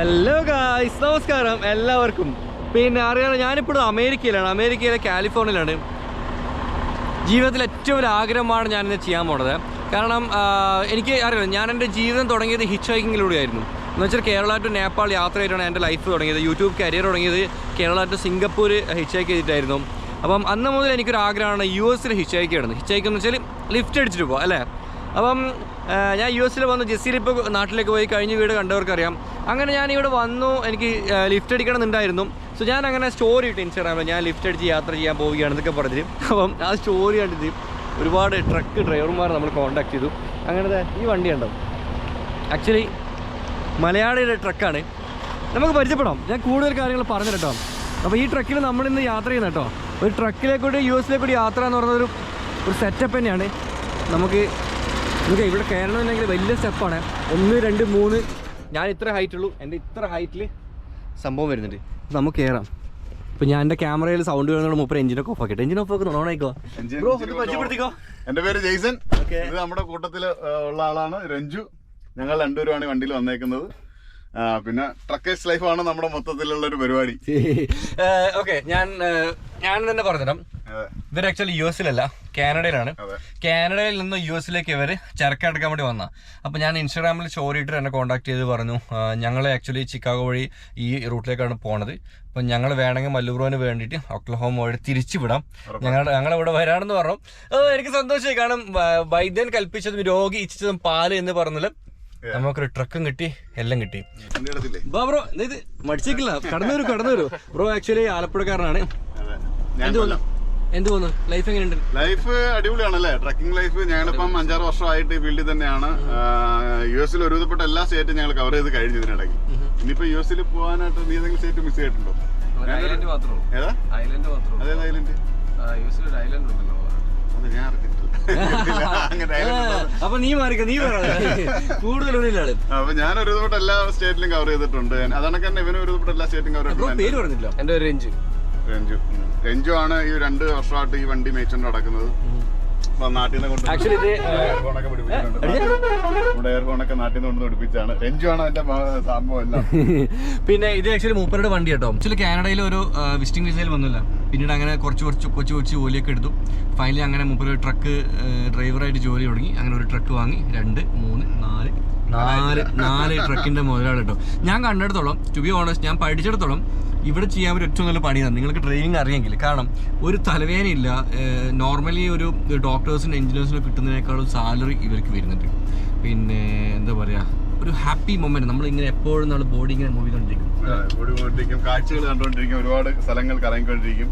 Hello guys നമസ്കാരം. എല്ലാവർക്കും. പിന്നെ അറിയാലോ ഞാനിപ്പോഴും അമേരിക്കയിലാണ്. അമേരിക്കയിലെ കാലിഫോർണിയയിലാണ്. ജീവിതത്തിൽ ഏറ്റവും ഒരു ആഗ്രഹമാണ് ഞാനിന്ന് ചെയ്യാൻ പോണത്. കാരണം എനിക്ക് അറിയാം ഞാൻ എന്റെ ജീവിതം തുടങ്ങിയത് ഹിച്ച് ഹൈക്കിങ്ങിലൂടെയായിരുന്നു എന്ന് വെച്ചാൽ കേരള ടു നേപ്പാൾ യാത്രയായിട്ടാണ് എന്റെ ലൈഫ് തുടങ്ങിയത്. യൂട്യൂബ് കരിയർ തുടങ്ങിയത് Kerala to Singapore hitch hike ചെയ്തിട്ടായിരുന്നു. അപ്പം അന്ന് മുതൽ എനിക്കൊരു ആഗ്രഹമാണ് യു എസിൽ ഹിച്ച് ഹൈക്ക് ചെയ്യണം ഹിച്ച് ഹൈക്ക് എന്ന് വെച്ചാൽ ലിഫ്റ്റ് അടിച്ചിട്ട് പോകാം അല്ലേ? അപ്പം ഞാൻ യു എസിൽ വന്നു ജെസ്സിയിൽ ഇപ്പോൾ നാട്ടിലേക്ക് പോയി കഴിഞ്ഞ വീട് കണ്ടവർക്കറിയാം. അങ്ങനെ ഞാൻ ഇവിടെ വന്നു എനിക്ക് ലിഫ്റ്റ് അടിക്കണം എന്നുണ്ടായിരുന്നു സോ ഞാൻ അങ്ങനെ സ്റ്റോറി ഇട്ട് ഇൻസ്റ്റാഗ്രാമിൽ ഞാൻ ലിഫ്റ്റ് അടിച്ച് യാത്ര ചെയ്യാൻ പോവുകയാണ് എന്നൊക്കെ പറഞ്ഞിട്ട്. അപ്പം ആ സ്റ്റോറി കണ്ടിട്ട് ഒരുപാട് ട്രക്ക് ഡ്രൈവർമാർ നമ്മൾ കോൺടാക്ട് ചെയ്തു. അങ്ങനത്തെ ഈ വണ്ടി ഉണ്ടോ ആക്ച്വലി മലയാളിയുടെ ട്രക്കാണ് നമുക്ക് പരിചയപ്പെടാം. ഞാൻ കൂടുതൽ കാര്യങ്ങൾ പറഞ്ഞു കേട്ടോ. അപ്പോൾ ഈ ട്രക്കിൽ നമ്മളിന്ന് യാത്ര ചെയ്യുന്ന കേട്ടോ. ഒരു ട്രക്കിലേക്കൂടി യു എസിലേക്കൂടി യാത്ര എന്ന് പറയുന്നത് ഒരു സെറ്റപ്പ് തന്നെയാണ്. നമുക്ക് നമുക്ക് ഇവിടെ കയറണമെന്നുണ്ടെങ്കിൽ വലിയ സ്റ്റെപ്പാണ്. ഒന്ന് രണ്ട് മൂന്ന്. ഞാൻ ഇത്ര ഹൈറ്റ് ഉള്ളൂ. എന്റെ ഇത്ര ഹൈറ്റിൽ സംഭവം വരുന്നുണ്ട്. നമുക്ക് കയറാം ഇപ്പം ഞാൻ എന്റെ ക്യാമറയിൽ സൗണ്ട് വരുന്ന മുപ്പര് എഞ്ചിനൊക്കെ ഓഫ് ആക്കിയിട്ട്. എഞ്ചിൻ ഓഫ് ആക്കുന്നു ഓൺ ആയിക്കോ? പരിചയപ്പെടുത്തിക്കോ? എന്റെ പേര് ജെയ്സൺ. ഇത് നമ്മുടെ കൂട്ടത്തിൽ ഉള്ള ആളാണ് രഞ്ജു. ഞങ്ങൾ രണ്ടുപേരുമാണ് വണ്ടിയിൽ വന്നേക്കുന്നത്. പിന്നെ ട്രക്കേഴ്സ് ലൈഫാണ് നമ്മുടെ മൊത്തത്തിലുള്ള ഒരു പരിപാടി. ഓക്കെ ഞാൻ ഞാൻ തന്നെ പറഞ്ഞുതരാം. ഇവർ ആക്ച്വലി യു എസിലല്ല കാനഡയിലാണ്. കാനഡയിൽ നിന്ന് യു എസിലേക്ക് ഇവർ ചരക്കെടുക്കാൻ വേണ്ടി വന്ന. അപ്പോൾ ഞാൻ ഇൻസ്റ്റാഗ്രാമിൽ സ്റ്റോറി ഇട്ട് എന്നെ കോൺടാക്ട് ചെയ്ത് പറഞ്ഞു ഞങ്ങൾ ആക്ച്വലി ചിക്കാഗോ വഴി ഈ റൂട്ടിലേക്കാണ് പോണത്. അപ്പം ഞങ്ങൾ വേണമെങ്കിൽ മല്ലുബ്രോന് വേണ്ടിയിട്ട് ഒക്ലഹോം വഴി തിരിച്ചു വിടാം. ഞങ്ങളുടെ ഞങ്ങൾ ഇവിടെ വരാണെന്ന് പറഞ്ഞു. എനിക്ക് സന്തോഷമായി. കാരണം വൈദ്യൻ കൽപ്പിച്ചതും രോഗി ഇച്ഛിച്ചതും പാൽ എന്ന് പറഞ്ഞാലും നമുക്കൊരു ട്രക്കും കിട്ടി എല്ലാം കിട്ടി. ബാ ബ്രോ ഇത് മടിച്ചേക്കില്ല കടന്നു വരൂ കടന്നു വരൂ ബ്രോ ആക്ച്വലി ആലപ്പുഴക്കാരനാണ്. അതെ. ഞാൻ എന്ത് തോന്നുന്നു എന്ത് തോന്നുന്നു ലൈഫ് എങ്ങനെയുണ്ട്? ലൈഫ് അടിപൊളിയാണല്ലേ? ട്രക്കിംഗ് ലൈഫ് ഞങ്ങളിപ്പം അഞ്ചാറ് വർഷമായിട്ട് ഈ ഫീൽഡിൽ തന്നെയാണ്. യു എസിൽ ഒരുവിധപ്പെട്ട എല്ലാ സ്റ്റേറ്റും ഞങ്ങൾ കവർ ചെയ്ത് കഴിഞ്ഞു ഇതിനിടയ്ക്ക്. ഇനിയിപ്പോ യു എസിൽ പോകാനായിട്ട് നീ ഏതെങ്കിലും സ്റ്റേറ്റ് മിസ് ചെയ്തിട്ടുണ്ടോ? ഐലൻഡ് മാത്രമേ ഐലൻഡ് മാത്രമേ ഐലൻഡ് യൂസിൽ ഒരു ഐലൻഡ് ഉണ്ടല്ലോ. അപ്പൊ നീ മാറിക്ക നീ ഒരില്ലാണ് അപ്പൊ ഞാൻ ഒരു തൊട്ട് എല്ലാ സ്റ്റേറ്റിലും കവർ ചെയ്തിട്ടുണ്ട്. അതാണ് തന്നെ ഇവനും ഒരു തൊട്ട് എല്ലാ സ്റ്റേറ്റിലും കവർ ചെയ്തിട്ടുണ്ട്. പേര് പറഞ്ഞില്ല എന്റെ ഒരു രഞ്ജു. രഞ്ജു. രഞ്ജു ആണ് ഈ രണ്ട് വർഷമായിട്ട് ഈ വണ്ടി മേച്ചോണ്ട് നടക്കുന്നത്. നാട്ടിൽ നിന്ന് കൊണ്ട് ആക്ച്വലി ഇത് എയർഫോണൊക്കെ പിടിപ്പിച്ചിട്ടുണ്ട്. നമ്മുടെ എയർഫോണൊക്കെ നാട്ടിൽ നിന്ന് കൊണ്ട് പിടിപ്പിച്ചാണ്. രഞ്ജു ആണ് എന്റെ സംഭവം എല്ലാം. പിന്നെ ഇത് ആക്ച്വലി മൂപ്പരുടെ വണ്ടി കേട്ടോ. ആക്ച്വലി കാനഡയിൽ ഒരു വിസിറ്റിംഗ് വിസയിൽ വന്നില്ല. പിന്നീട് അങ്ങനെ കുറച്ച് കുറച്ച് കൊച്ചു കൊച്ചു ജോലിയൊക്കെ എടുത്തു. ഫൈനലി അങ്ങനെ മൂപ്പര് ട്രക്ക് ഡ്രൈവറായിട്ട് ജോലി തുടങ്ങി. അങ്ങനെ ഒരു ട്രക്ക് വാങ്ങി. രണ്ട് മൂന്ന് നാല്. നാല്. നാല് ട്രക്കിന്റെ മുതലാണ് കേട്ടോ ഞാൻ കണ്ടെടുത്തോളം ടു ബി ഓണസ്റ്റ് ഞാൻ പഠിച്ചിടത്തോളം ഇവിടെ ചെയ്യാൻ ഒരു ഏറ്റവും നല്ല പണിയാണ് നിങ്ങൾക്ക് ട്രെയിനിങ് അറിയെങ്കിൽ. കാരണം ഒരു തലവേദനയില്ല നോർമലി ഒരു ഡോക്ടേഴ്സിനും എഞ്ചിനീയേഴ്സിനും കിട്ടുന്നതിനേക്കാളും സാലറി ഇവർക്ക് വരുന്നുണ്ട്. പിന്നെ എന്താ പറയാ ഒരു ഹാപ്പി മൊമെന്റ് നമ്മൾ ഇങ്ങനെ എപ്പോഴും നമ്മൾ ബോഡി ഇങ്ങനെ മൂവ് ചെയ്തോണ്ടിരിക്കും. കാഴ്ചകൾ കണ്ടുകൊണ്ടിരിക്കും ഒരുപാട് സ്ഥലങ്ങൾ കറങ്ങിക്കൊണ്ടിരിക്കും.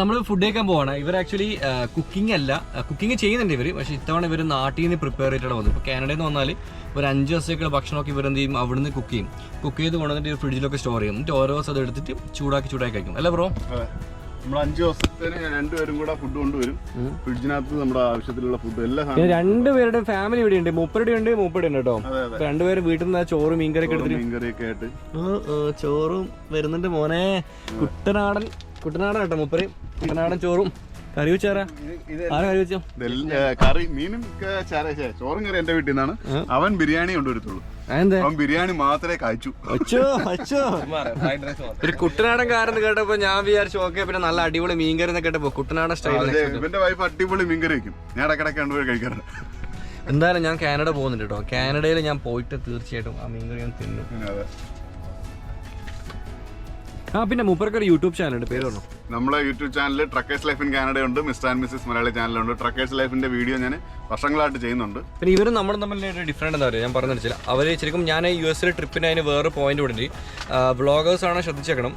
നമ്മൾ ഫുഡ് കഴിക്കാൻ പോവാണ്. ഇവർ ആക്ച്വലി കുക്കിംഗ് അല്ല. കുക്കിംഗ് ചെയ്യുന്നുണ്ട് ഇവർ പക്ഷെ ഇത്തവണ ഇവർ നാട്ടിൽ നിന്ന് പ്രിപ്പയർ ചെയ്തിട്ടാണ് വന്നത്. ഇപ്പോൾ കാനഡയിൽ നിന്ന് വന്നാൽ ഒരു അഞ്ച് ദിവസത്തേക്കുള്ള ഭക്ഷണമൊക്കെ ഇവർ എന്ത് ചെയ്യും? അവിടുന്ന് കുക്ക് ചെയ്യും. കുക്ക് ചെയ്ത് കൊണ്ടുവന്നിട്ട് ഫ്രിഡ്ജിലൊക്കെ സ്റ്റോർ ചെയ്യും എന്നിട്ട് ഓരോ ദിവസം അത് എടുത്തിട്ട് ചൂടാക്കി ചൂടാക്കി കഴിക്കും. അല്ല ബ്രോ നമ്മൾ അഞ്ച് ദിവസത്തേന് രണ്ടുപേരും കൂടെ ഫുഡ് കൊണ്ടുവരും. ഫ്രിഡ്ജിനകത്ത് നമ്മുടെ ആവശ്യത്തിലുള്ള ഫുഡ് എല്ലാ സാധനവും രണ്ടുപേരുടെയും ഫാമിലി ഇവിടെ ഉണ്ട്. മുപ്പരുടെ ഉണ്ട് മുപ്പടി ഉണ്ട് കേട്ടോ. രണ്ടുപേരും വീട്ടിൽ നിന്ന് ചോറ് മീൻകറിയൊക്കെ എടുത്തിട്ട് മീൻകറിയൊക്കെ ആയിട്ട്. ആ, ആ, ചോറും വരുന്നുണ്ട് മോനെ. കുട്ടനാടൻ കുട്ടനാടൻ കേട്ടോ മുപ്പര്. കുട്ടനാടൻ ചോറും. കറി വെച്ചാറാ ആരാ? കറി വെച്ചോ? കറി മീനും ഒക്കെ ചോറും കറി എന്റെ വീട്ടിൽ നിന്നാണ്. അവൻ ബിരിയാണി കൊണ്ടുവരത്തുള്ളൂ. ബിരിയാണി മാത്രമേ കഴിച്ചു. ഒരു കുട്ടനാടൻ കാരെന്ന് കേട്ടപ്പോ ഞാൻ വിചാരിച്ചു ഓക്കെ പിന്നെ നല്ല അടിപൊളി മീൻകറി കേട്ടപ്പോ കുട്ടനാടൻ സ്റ്റൈൽ ഇവന്റെ വൈഫ് അടിപൊളി മീൻകറി വെക്കും. ഞാൻ ഇടക്കിടക്ക് കണ്ടുപോയി കഴിക്കാറുണ്ട്. എന്തായാലും ഞാൻ കാനഡ പോകുന്നുണ്ട് കേട്ടോ. കാനഡയിൽ ഞാൻ പോയിട്ട് തീർച്ചയായിട്ടും ആ മീൻകറി ഞാൻ തിന്നും. ആ പിന്നെ മൂപ്പർക്ക് ഒരു യൂട്യൂബ് ചാനലുണ്ട് പേര് പറഞ്ഞു? നമ്മളെ YouTube channel truckers life in Canada ഉണ്ട് മിസ്റ്റർ ആൻഡ് മിസ്സസ് മലയാളി ചാനലുണ്ട് ട്രക്കേഴ്സ് ലൈഫിന്റെ വീഡിയോ ഞാൻ വർഷങ്ങളായിട്ട് ചെയ്യുന്നുണ്ട്. പിന്നെ ഇവരും നമ്മളും തമ്മിൽ ഒരു ഡിഫറെന്റ് എന്താ പറയുക ഞാൻ പറഞ്ഞു വെച്ചില്ല അവർ ശരിക്കും ഞാൻ യു എസിലെ ട്രിപ്പിന് അതിന് വേറെ പോയിന്റ് ഉണ്ട് വ്ളോഗേഴ്സ് ആണ് ശ്രദ്ധിച്ചേക്കണം.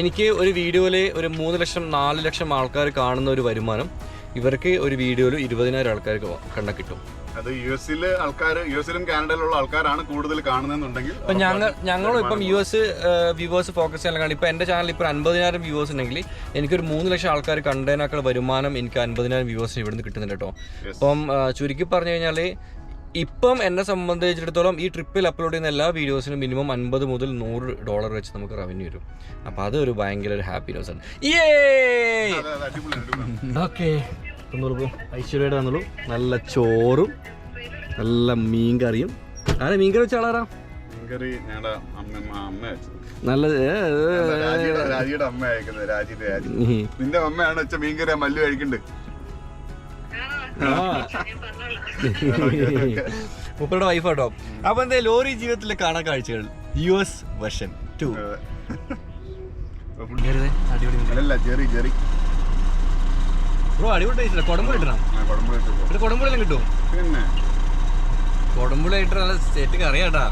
എനിക്ക് ഒരു വീഡിയോയിൽ ഒരു മൂന്ന് ലക്ഷം നാല് ലക്ഷം ആൾക്കാർ കാണുന്ന ഒരു വരുമാനം ഇവർക്ക് ഒരു വീഡിയോയിൽ ഇരുപതിനായിരം ആൾക്കാർക്ക് കണ്ട കിട്ടും. അത് യു എസിലെ ആൾക്കാർ യു എസിലും കാനഡയിലുള്ള ആൾക്കാരാണ് കൂടുതൽ കാണുന്നതെന്നുണ്ടെങ്കിൽ ഇപ്പം ഞങ്ങൾ ഞങ്ങളും ഇപ്പം യു എസ് വ്യൂവേഴ്സ് ഫോക്കസ് ചെയ്യാൻ കാണും ഇപ്പം എന്റെ ചാനൽ ഇപ്പോൾ അൻപതിനായിരം വ്യൂവേഴ്സ് ഉണ്ടെങ്കിൽ എനിക്കൊരു മൂന്ന് ലക്ഷം ആൾക്കാർ കണ്ടതിനേക്കാൾ വരുമാനം എനിക്ക് അൻപതിനായിരം വ്യൂവേഴ്സ് ഇവിടുന്ന് കിട്ടുന്നുണ്ട് കേട്ടോ. അപ്പം ചുരുക്കി പറഞ്ഞു കഴിഞ്ഞാൽ ഇപ്പം എന്നെ സംബന്ധിച്ചിടത്തോളം ഈ ട്രിപ്പിൽ അപ്ലോഡ് ചെയ്യുന്ന എല്ലാ വീഡിയോസിനും മിനിമം അൻപത് മുതൽ നൂറ് ഡോളർ വെച്ച് നമുക്ക് റവന്യൂ വരും. അപ്പം അതൊരു ഭയങ്കര ഒരു ഹാപ്പി ന്യൂസ് ആണ്. ഏ അതെ, അടിപൊളി, അടിപൊളി. ഓക്കെ തന്നോളൂ ഐശ്വര്യയുടെ തന്നോളൂ നല്ല ചോറും നല്ല മീൻ കറിയും ആരാ മീൻ കറി വെച്ച ആളാരാ? അല്ല, രാജിയുടെ അമ്മ അയക്കുന്നത് രാജിയുടെ രാജി. നിന്റെ അമ്മയാണ് വെച്ച മീൻകറി കറി മല്ലു കഴിക്കണ്ട്. മുപ്പരുടെ വൈഫ് കേട്ടോ അപ്പൊ എന്താ ലോറി ജീവിതത്തിലെ കാണാൻ കാഴ്ചകൾ? യു എസ് വെർഷൻ ടു അല്ലല്ല ജെറി ജെറി ബ്രോ അടിപൊളി ടേസ്റ്റ് കൊടമ്പുളി ഇട്ടണം ആ കുഴമ്പ് വെച്ചപ്പോ. ഇത് കൊടമ്പുളി കിട്ടും പിന്നെ? കൊടമ്പുളി ഇട്ട് നല്ല സെറ്റ് അറിയാട്ടാ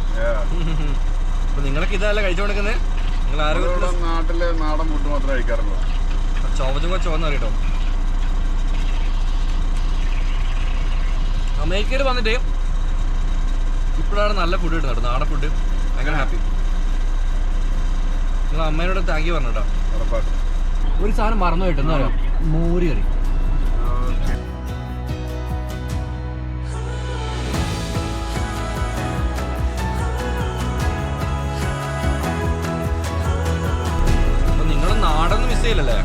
അപ്പൊ നിങ്ങളൊക്കെ ഇതല്ല കഴിച്ചുകൊടുക്കുന്നത് നിങ്ങൾ ആരോഗ്യത്തിന് നമ്മളിവിടെ നാട്ടിലെ നാടൻ ഫുഡ് മാത്രമേ കഴിക്കാറുള്ളൂ. ചുവച്ചും ചുവന്ന് അറിയട്ടോ. അമേരിക്കയിൽ വന്നിട്ട് ഇപ്പോഴാണ് നല്ല ഫുഡ് കിട്ടുന്നത് നാടൻ ഫുഡ് ഭയങ്കര ഹാപ്പി നിങ്ങൾ അമ്മേനോട് താങ്ക് യു പറഞ്ഞോ ഒരു സാധനം മറന്നു കിട്ടുന്ന പറയാ. മോര് കറി. ചെയ്യില്ലല്ലേ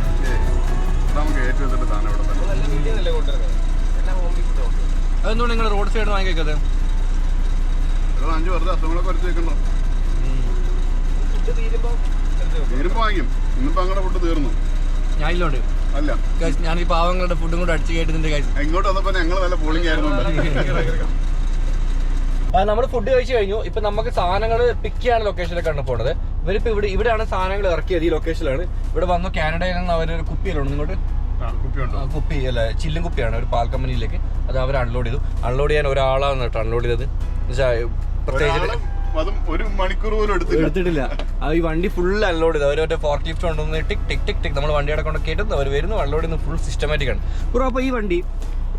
നമുക്ക് ഏറ്റവും നല്ല സാധനം ഇവിടെ അതെന്തുകൊണ്ട് നിങ്ങൾ റോഡ് സൈഡ് വാങ്ങിക്കത് അഞ്ച് വെറുതെ അസുഖങ്ങളൊക്കെ വരച്ച് വെക്കണ്ടോ തീരുമ്പോ വാങ്ങിക്കും. ഇന്നിപ്പോ അങ്ങനെ ഫുഡ് തീർന്നു. ഞാൻ ഇല്ലോണ്ട്. അല്ല. ഞാൻ ഈ പാവങ്ങളുടെ ഫുഡും കൂടെ അടിച്ചു കേട്ടിട്ടുണ്ട് എങ്ങോട്ട് ഇങ്ങോട്ട് വന്നപ്പോ ഞങ്ങൾ നല്ല പോളിംഗ് ആയിരുന്നു നമ്മൾ ഫുഡ് കഴിച്ചു കഴിഞ്ഞു. ഇപ്പൊ നമുക്ക് സാധനങ്ങൾ പിക്ക് ചെയ്യാൻ ലൊക്കേഷനിലേക്കാണ് പോണത്. ഇവരിപ്പോ ഇവിടെ ഇവിടെയാണ് സാധനങ്ങൾ ഇറക്കിയത് ഈ ലൊക്കേഷനിലാണ് ഇവിടെ വന്നു കാനഡയിൽ നിന്ന് അവർ ഒരു കുപ്പിയിലുണ്ട് ഇങ്ങോട്ട്? കുപ്പി അല്ല? ചില്ലും കുപ്പിയാണ്. ഒരു പാൽ കമ്പനിയിലേക്ക്. അത് അവർ അൺലോഡ് ചെയ്തു. അൺലോഡ് ചെയ്യാൻ ഒരാളാണ് കേട്ടോ അൺലോഡ് ചെയ്തത്. പ്രത്യേകിച്ച് ഒരു മണിക്കൂർ പോലും എടുത്തില്ല. എടുത്തിട്ടില്ല. ആ ഈ വണ്ടി ഫുൾ അൺലോഡ് ചെയ്തു. അവർ മറ്റേ ഫോർക്ക് ലിഫ്റ്റ് കൊണ്ടുവന്ന് ടിക് ടിക് ടിക് ടിക് നമ്മൾ വണ്ടിയുടെ കൊണ്ട് കേട്ടുന്നു അവർ വരുന്നു അൺലോഡ് ചെയ്യുന്നു ഫുൾ സിസ്റ്റമാറ്റിക് ആണ്. ബ്രോ അപ്പോൾ ഈ വണ്ടി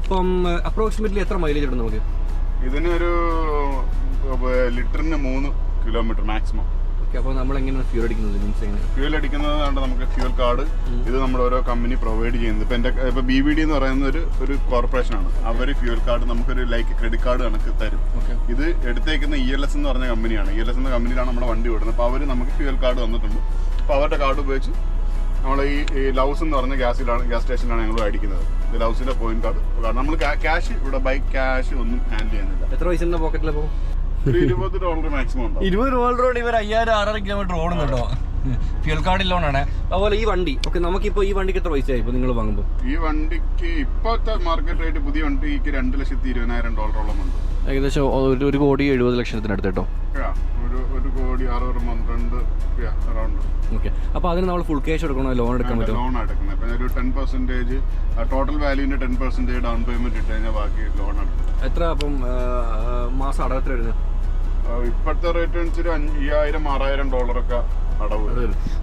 ഇപ്പം അപ്രോക്സിമേറ്റ്ലി എത്ര മൈലേജ് ഉണ്ട് നമുക്ക്? ഇതിനൊരു ലിറ്ററിന് മൂന്ന് കിലോമീറ്റർ മാക്സിമം അപ്പോൾ നമ്മൾ എങ്ങനെയാണ് ഫ്യൂർ അടിക്കുന്നത് മീൻസ് എങ്ങനെ? ഫ്യൂൽ അടിക്കുന്നത് കൊണ്ട് നമുക്ക് ഫ്യൂൽ കാർഡ് ഇത് നമ്മുടെ ഓരോ കമ്പനി പ്രൊവൈഡ് ചെയ്യുന്നത്. ഇപ്പൊ എന്റെ ഇപ്പൊ ബി വി ഡി എന്ന് പറയുന്ന ഒരു ഒരു കോർപ്പറേഷൻ ആണ്. അവർ ഫ്യൂൽ കാർഡ് നമുക്കൊരു ലൈക്ക് ക്രെഡിറ്റ് കാർഡ് കണക്ക് തരും. ഇത് എടുത്തേക്കുന്ന ഇ എൽ എസ് എന്ന് പറഞ്ഞ കമ്പനിയാണ് ഇ എൽ എസ് എന്ന കമ്പനിയിലാണ് നമ്മുടെ വണ്ടി വിടുന്നത് അപ്പോൾ അവർ നമുക്ക് ഫ്യൂൽ കാർഡ് തന്നിട്ടുണ്ട്. അപ്പോൾ അവരുടെ കാർഡ് ഉപയോഗിച്ച് നമ്മൾ ഈ ലൗസ് എന്ന് പറഞ്ഞ ഗ്യാസിലാണ് ഗ്യാസ് സ്റ്റേഷനിലാണ് ഞങ്ങൾ അടിക്കുന്നത് ഇത് ലൗസിന്റെ പോയിന്റ് കാർഡ് നമ്മൾ ക്യാഷ് ഇവിടെ ബൈക്ക് ക്യാഷ് ഒന്നും ഹാൻഡിൽ ചെയ്യുന്നില്ല. എത്ര പൈസ പോക്കറ്റിൽ ഒരു ഇരുപത് ഡോളർ മാക്സിമം ഇരുപത് രൂപ റോഡ് ഇവർ അയ്യായിരം ആറര കിലോമീറ്റർ ഓടുന്നുണ്ടോ? ഫ്യൂൽ കാർഡ് ഇല്ലോണാണ്. അതുപോലെ ഈ വണ്ടി ഓക്കെ നമുക്കിപ്പോ ഈ വണ്ടിക്ക് എത്ര പൈസ ഇപ്പൊ നിങ്ങൾ വാങ്ങുമ്പോൾ ഈ വണ്ടിക്ക് ഇപ്പോഴത്തെ മാർക്കറ്റ് റേറ്റ് പുതിയ വണ്ടിക്ക് രണ്ട് ലക്ഷത്തി ഇരുപതിനായിരം ഡോളറോളം ഉണ്ട്. ഏകദേശം ഒരു ഒരു കോടി എഴുപത് ലക്ഷത്തിനടുത്ത് കേട്ടോ? ഒരു ഒരു കോടി അറുപത് പന്ത്രണ്ട് അറൗണ്ട് ഓക്കെ. അപ്പോൾ അതിന് നമ്മൾ ഫുൾ ക്യാഷ് എടുക്കണോ? ലോൺ എടുക്കാൻ പറ്റും ലോൺ എടുക്കുന്നത് ഇപ്പം ഒരു ടെൻ പെർസെന്റേജ് ടോട്ടൽ വാല്യൂവിന്റെ ടെൻ പെർസെന്റേജ് ഡൗൺ പേയ്മെന്റ് ഇട്ട് കഴിഞ്ഞാൽ ബാക്കി ലോൺ എടുക്കും. എത്ര അപ്പം മാസം അടവ് എത്ര വരുന്നത്? ഇപ്പോഴത്തെ റേറ്റ് അനുസരിച്ച് അയ്യായിരം ആറായിരം ഡോളറൊക്കെ അടവ്.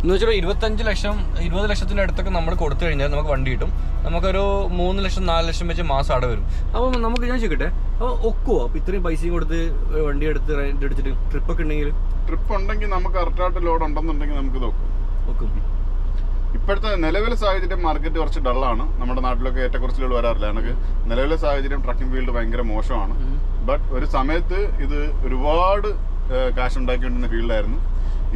എന്ന് വെച്ചാൽ ഇരുപത്തഞ്ച് ലക്ഷം ഇരുപത് ലക്ഷത്തിന്റെ അടുത്തൊക്കെ നമ്മൾ കൊടുത്തു കഴിഞ്ഞാൽ നമുക്ക് വണ്ടി കിട്ടും. നമുക്കൊരു മൂന്ന് ലക്ഷം നാല് ലക്ഷം വെച്ച് മാസം അടവ് വരും. അപ്പം നമുക്ക് ഞാൻ ചോദിക്കട്ടെ അപ്പോൾ ഒക്കുവോ? അപ്പോൾ ഇത്രയും പൈസയും കൊടുത്ത് വണ്ടി എടുത്ത് റെന്റ് എടുത്തിട്ട് ട്രിപ്പൊക്കെ ഉണ്ടെങ്കിൽ? ട്രിപ്പ് ഉണ്ടെങ്കിൽ നമുക്ക് കറക്റ്റായിട്ട് ലോഡ് ഉണ്ടെന്നുണ്ടെങ്കിൽ നമുക്ക് നോക്കും ഇപ്പോഴത്തെ നിലവിലെ സാഹചര്യം മാർക്കറ്റ് കുറച്ച് ഡള്ളാണ് നമ്മുടെ നാട്ടിലൊക്കെ ഏറ്റക്കുറച്ചിലുകൾ വരാറില്ല. എനിക്ക് നിലവിലെ സാഹചര്യം ട്രക്കിംഗ് ഫീൽഡ് ഭയങ്കര മോശമാണ്. ബട്ട് ഒരു സമയത്ത് ഇത് ഒരുപാട് കാശ് ഉണ്ടാക്കിക്കൊണ്ടിരുന്ന ഫീൽഡായിരുന്നു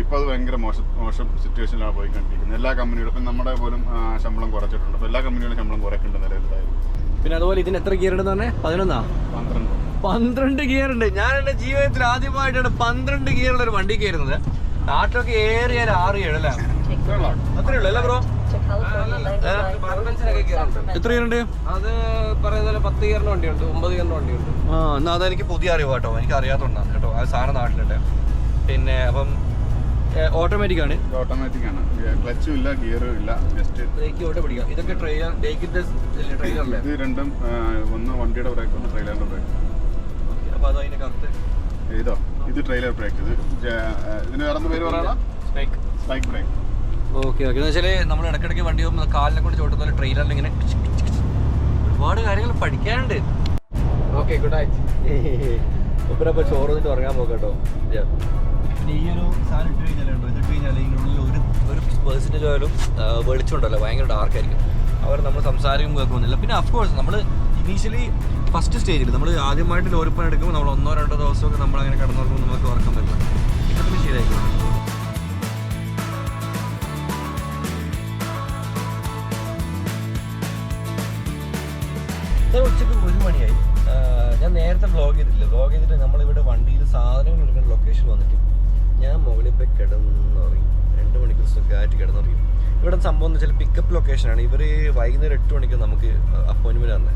ഇപ്പോൾ അത് ഭയങ്കര മോശം മോശം സിറ്റുവേഷനിലാണ് പോയിക്കൊണ്ടിരിക്കുന്നത്. എല്ലാ കമ്പനികളും ഇപ്പം നമ്മുടെ പോലും ശമ്പളം കുറച്ചിട്ടുണ്ട്. അപ്പോൾ എല്ലാ കമ്പനികളും ശമ്പളം കുറയ്ക്കേണ്ട നിലയിലുണ്ടായിരുന്നു. പിന്നെ അതുപോലെ ഇതിന് എത്ര ഗിയർ ഉണ്ടെന്ന് പറഞ്ഞാൽ പതിനൊന്നാ? പന്ത്രണ്ട്. പന്ത്രണ്ട് ഗിയർ ഉണ്ട്. ഞാൻ എന്റെ ജീവിതത്തിൽ ആദ്യമായിട്ടാണ് പന്ത്രണ്ട് ഗിയറുള്ള ഒരു വണ്ടി കയറുന്നത്. നാട്ടിലൊക്കെ ഏറിയാൽ ആറ് ഏഴ് അല്ലേ? അത്രേ ഉള്ളൂ. അല്ലേ ബ്രോ എത്ര ഗിയർ ഉണ്ട് അത് പറയുന്ന പോലെ പത്ത് ഗിയറിന് വണ്ടിയുണ്ട് ഒമ്പത് ഗിയറിന് വണ്ടിയുണ്ട്. ആ എന്നാ അതെനിക്ക് പുതിയ അറിവ് കേട്ടോ എനിക്ക് അറിയാത്തോണ്ടാണ് കേട്ടോ. ആ സാധനം നാട്ടിലുണ്ട്. പിന്നെ അപ്പം ഓട്ടോമാറ്റിക് ആണ്. ഓട്ടോമാറ്റിക് ആണ്. ക്ലച്ചും ഇല്ല ഗിയറും ഇല്ല ജസ്റ്റ് ബ്രേക്ക് ഓട്ടോ പിടിക്കാം. ഇതൊക്കെ ട്രെയിലർ ബ്രേക്കിന്റെ ട്രെയിലറല്ലേ ഇത് രണ്ടും ഒന്ന് വണ്ടിയുടെ ബ്രേക്ക് ഒന്ന് ട്രെയിലറിന്റെ ബ്രേക്ക് അപ്പൊ അത് അതിന്റെ കറുത്ത്. ഇതോ ഇത് ട്രെയിലർ ബ്രേക്ക് ഇത് ഇതിന് വേറെ പേര് പറയണം? Spike spike brake okay okay. എന്ന് വെച്ചാൽ നമ്മൾ ഇടയ്ക്കിടയ്ക്ക് വണ്ടി പോകുമ്പോൾ കാലിനെ കൊണ്ട് ചോട്ടുന്ന ട്രെയിലറിൽ ഇങ്ങനെ ഒരുപാട് കാര്യങ്ങൾ പഠിക്കാനുണ്ട്. ഓക്കെ ഗുഡ് നൈറ്റ് ഇപ്പം ചോറ് വന്നിട്ട് ഉറങ്ങാൻ പോകട്ടോ ഈ ഒരു സാധനം ഇട്ട് കഴിഞ്ഞാലുണ്ടോ ഇതിട്ട് കഴിഞ്ഞാൽ ഇതിനുള്ളിൽ ഒരു ഒരു പേഴ്സന്റേജ് ആയാലും വെളിച്ചമുണ്ടല്ലോ. ഭയങ്കര ഡാർക്ക് ആയിരിക്കും. അവർ നമ്മൾ സംസാരിക്കും കേൾക്കുന്നില്ല പിന്നെ അഫ്കോഴ്സ് നമ്മൾ ഇനീഷ്യലി ഫസ്റ്റ് സ്റ്റേജിൽ നമ്മൾ ആദ്യമായിട്ട് ലോറിപ്പൺ എടുക്കുമ്പോൾ നമ്മൾ ഒന്നോ രണ്ടോ ദിവസമൊക്കെ നമ്മൾ അങ്ങനെ കിടന്നുറങ്ങുമ്പോൾ നമുക്ക് ഉറക്കം പറ്റില്ല ഇതൊക്കെ ശരിയായിരിക്കും ഞാൻ നേരത്തെ ബ്ലോഗ് ചെയ്തിട്ടില്ല? വ്ളോഗ് ചെയ്തിട്ട് നമ്മളിവിടെ വണ്ടിയിൽ സാധനങ്ങൾ എടുക്കുന്ന ലൊക്കേഷൻ വന്നിട്ട് ഞാൻ മുകളിൽ പോയി കിടന്നുറങ്ങി. രണ്ട് മണിക്കൂർ സുഖമായിട്ട് കിടന്നുറങ്ങി. ഇവിടെ സംഭവം എന്ന് വെച്ചാൽ പിക്കപ്പ് ലൊക്കേഷനാണ് ഇവർ വൈകുന്നേരം എട്ട് മണിക്ക് നമുക്ക് അപ്പോയിൻമെന്റ് തന്നെ.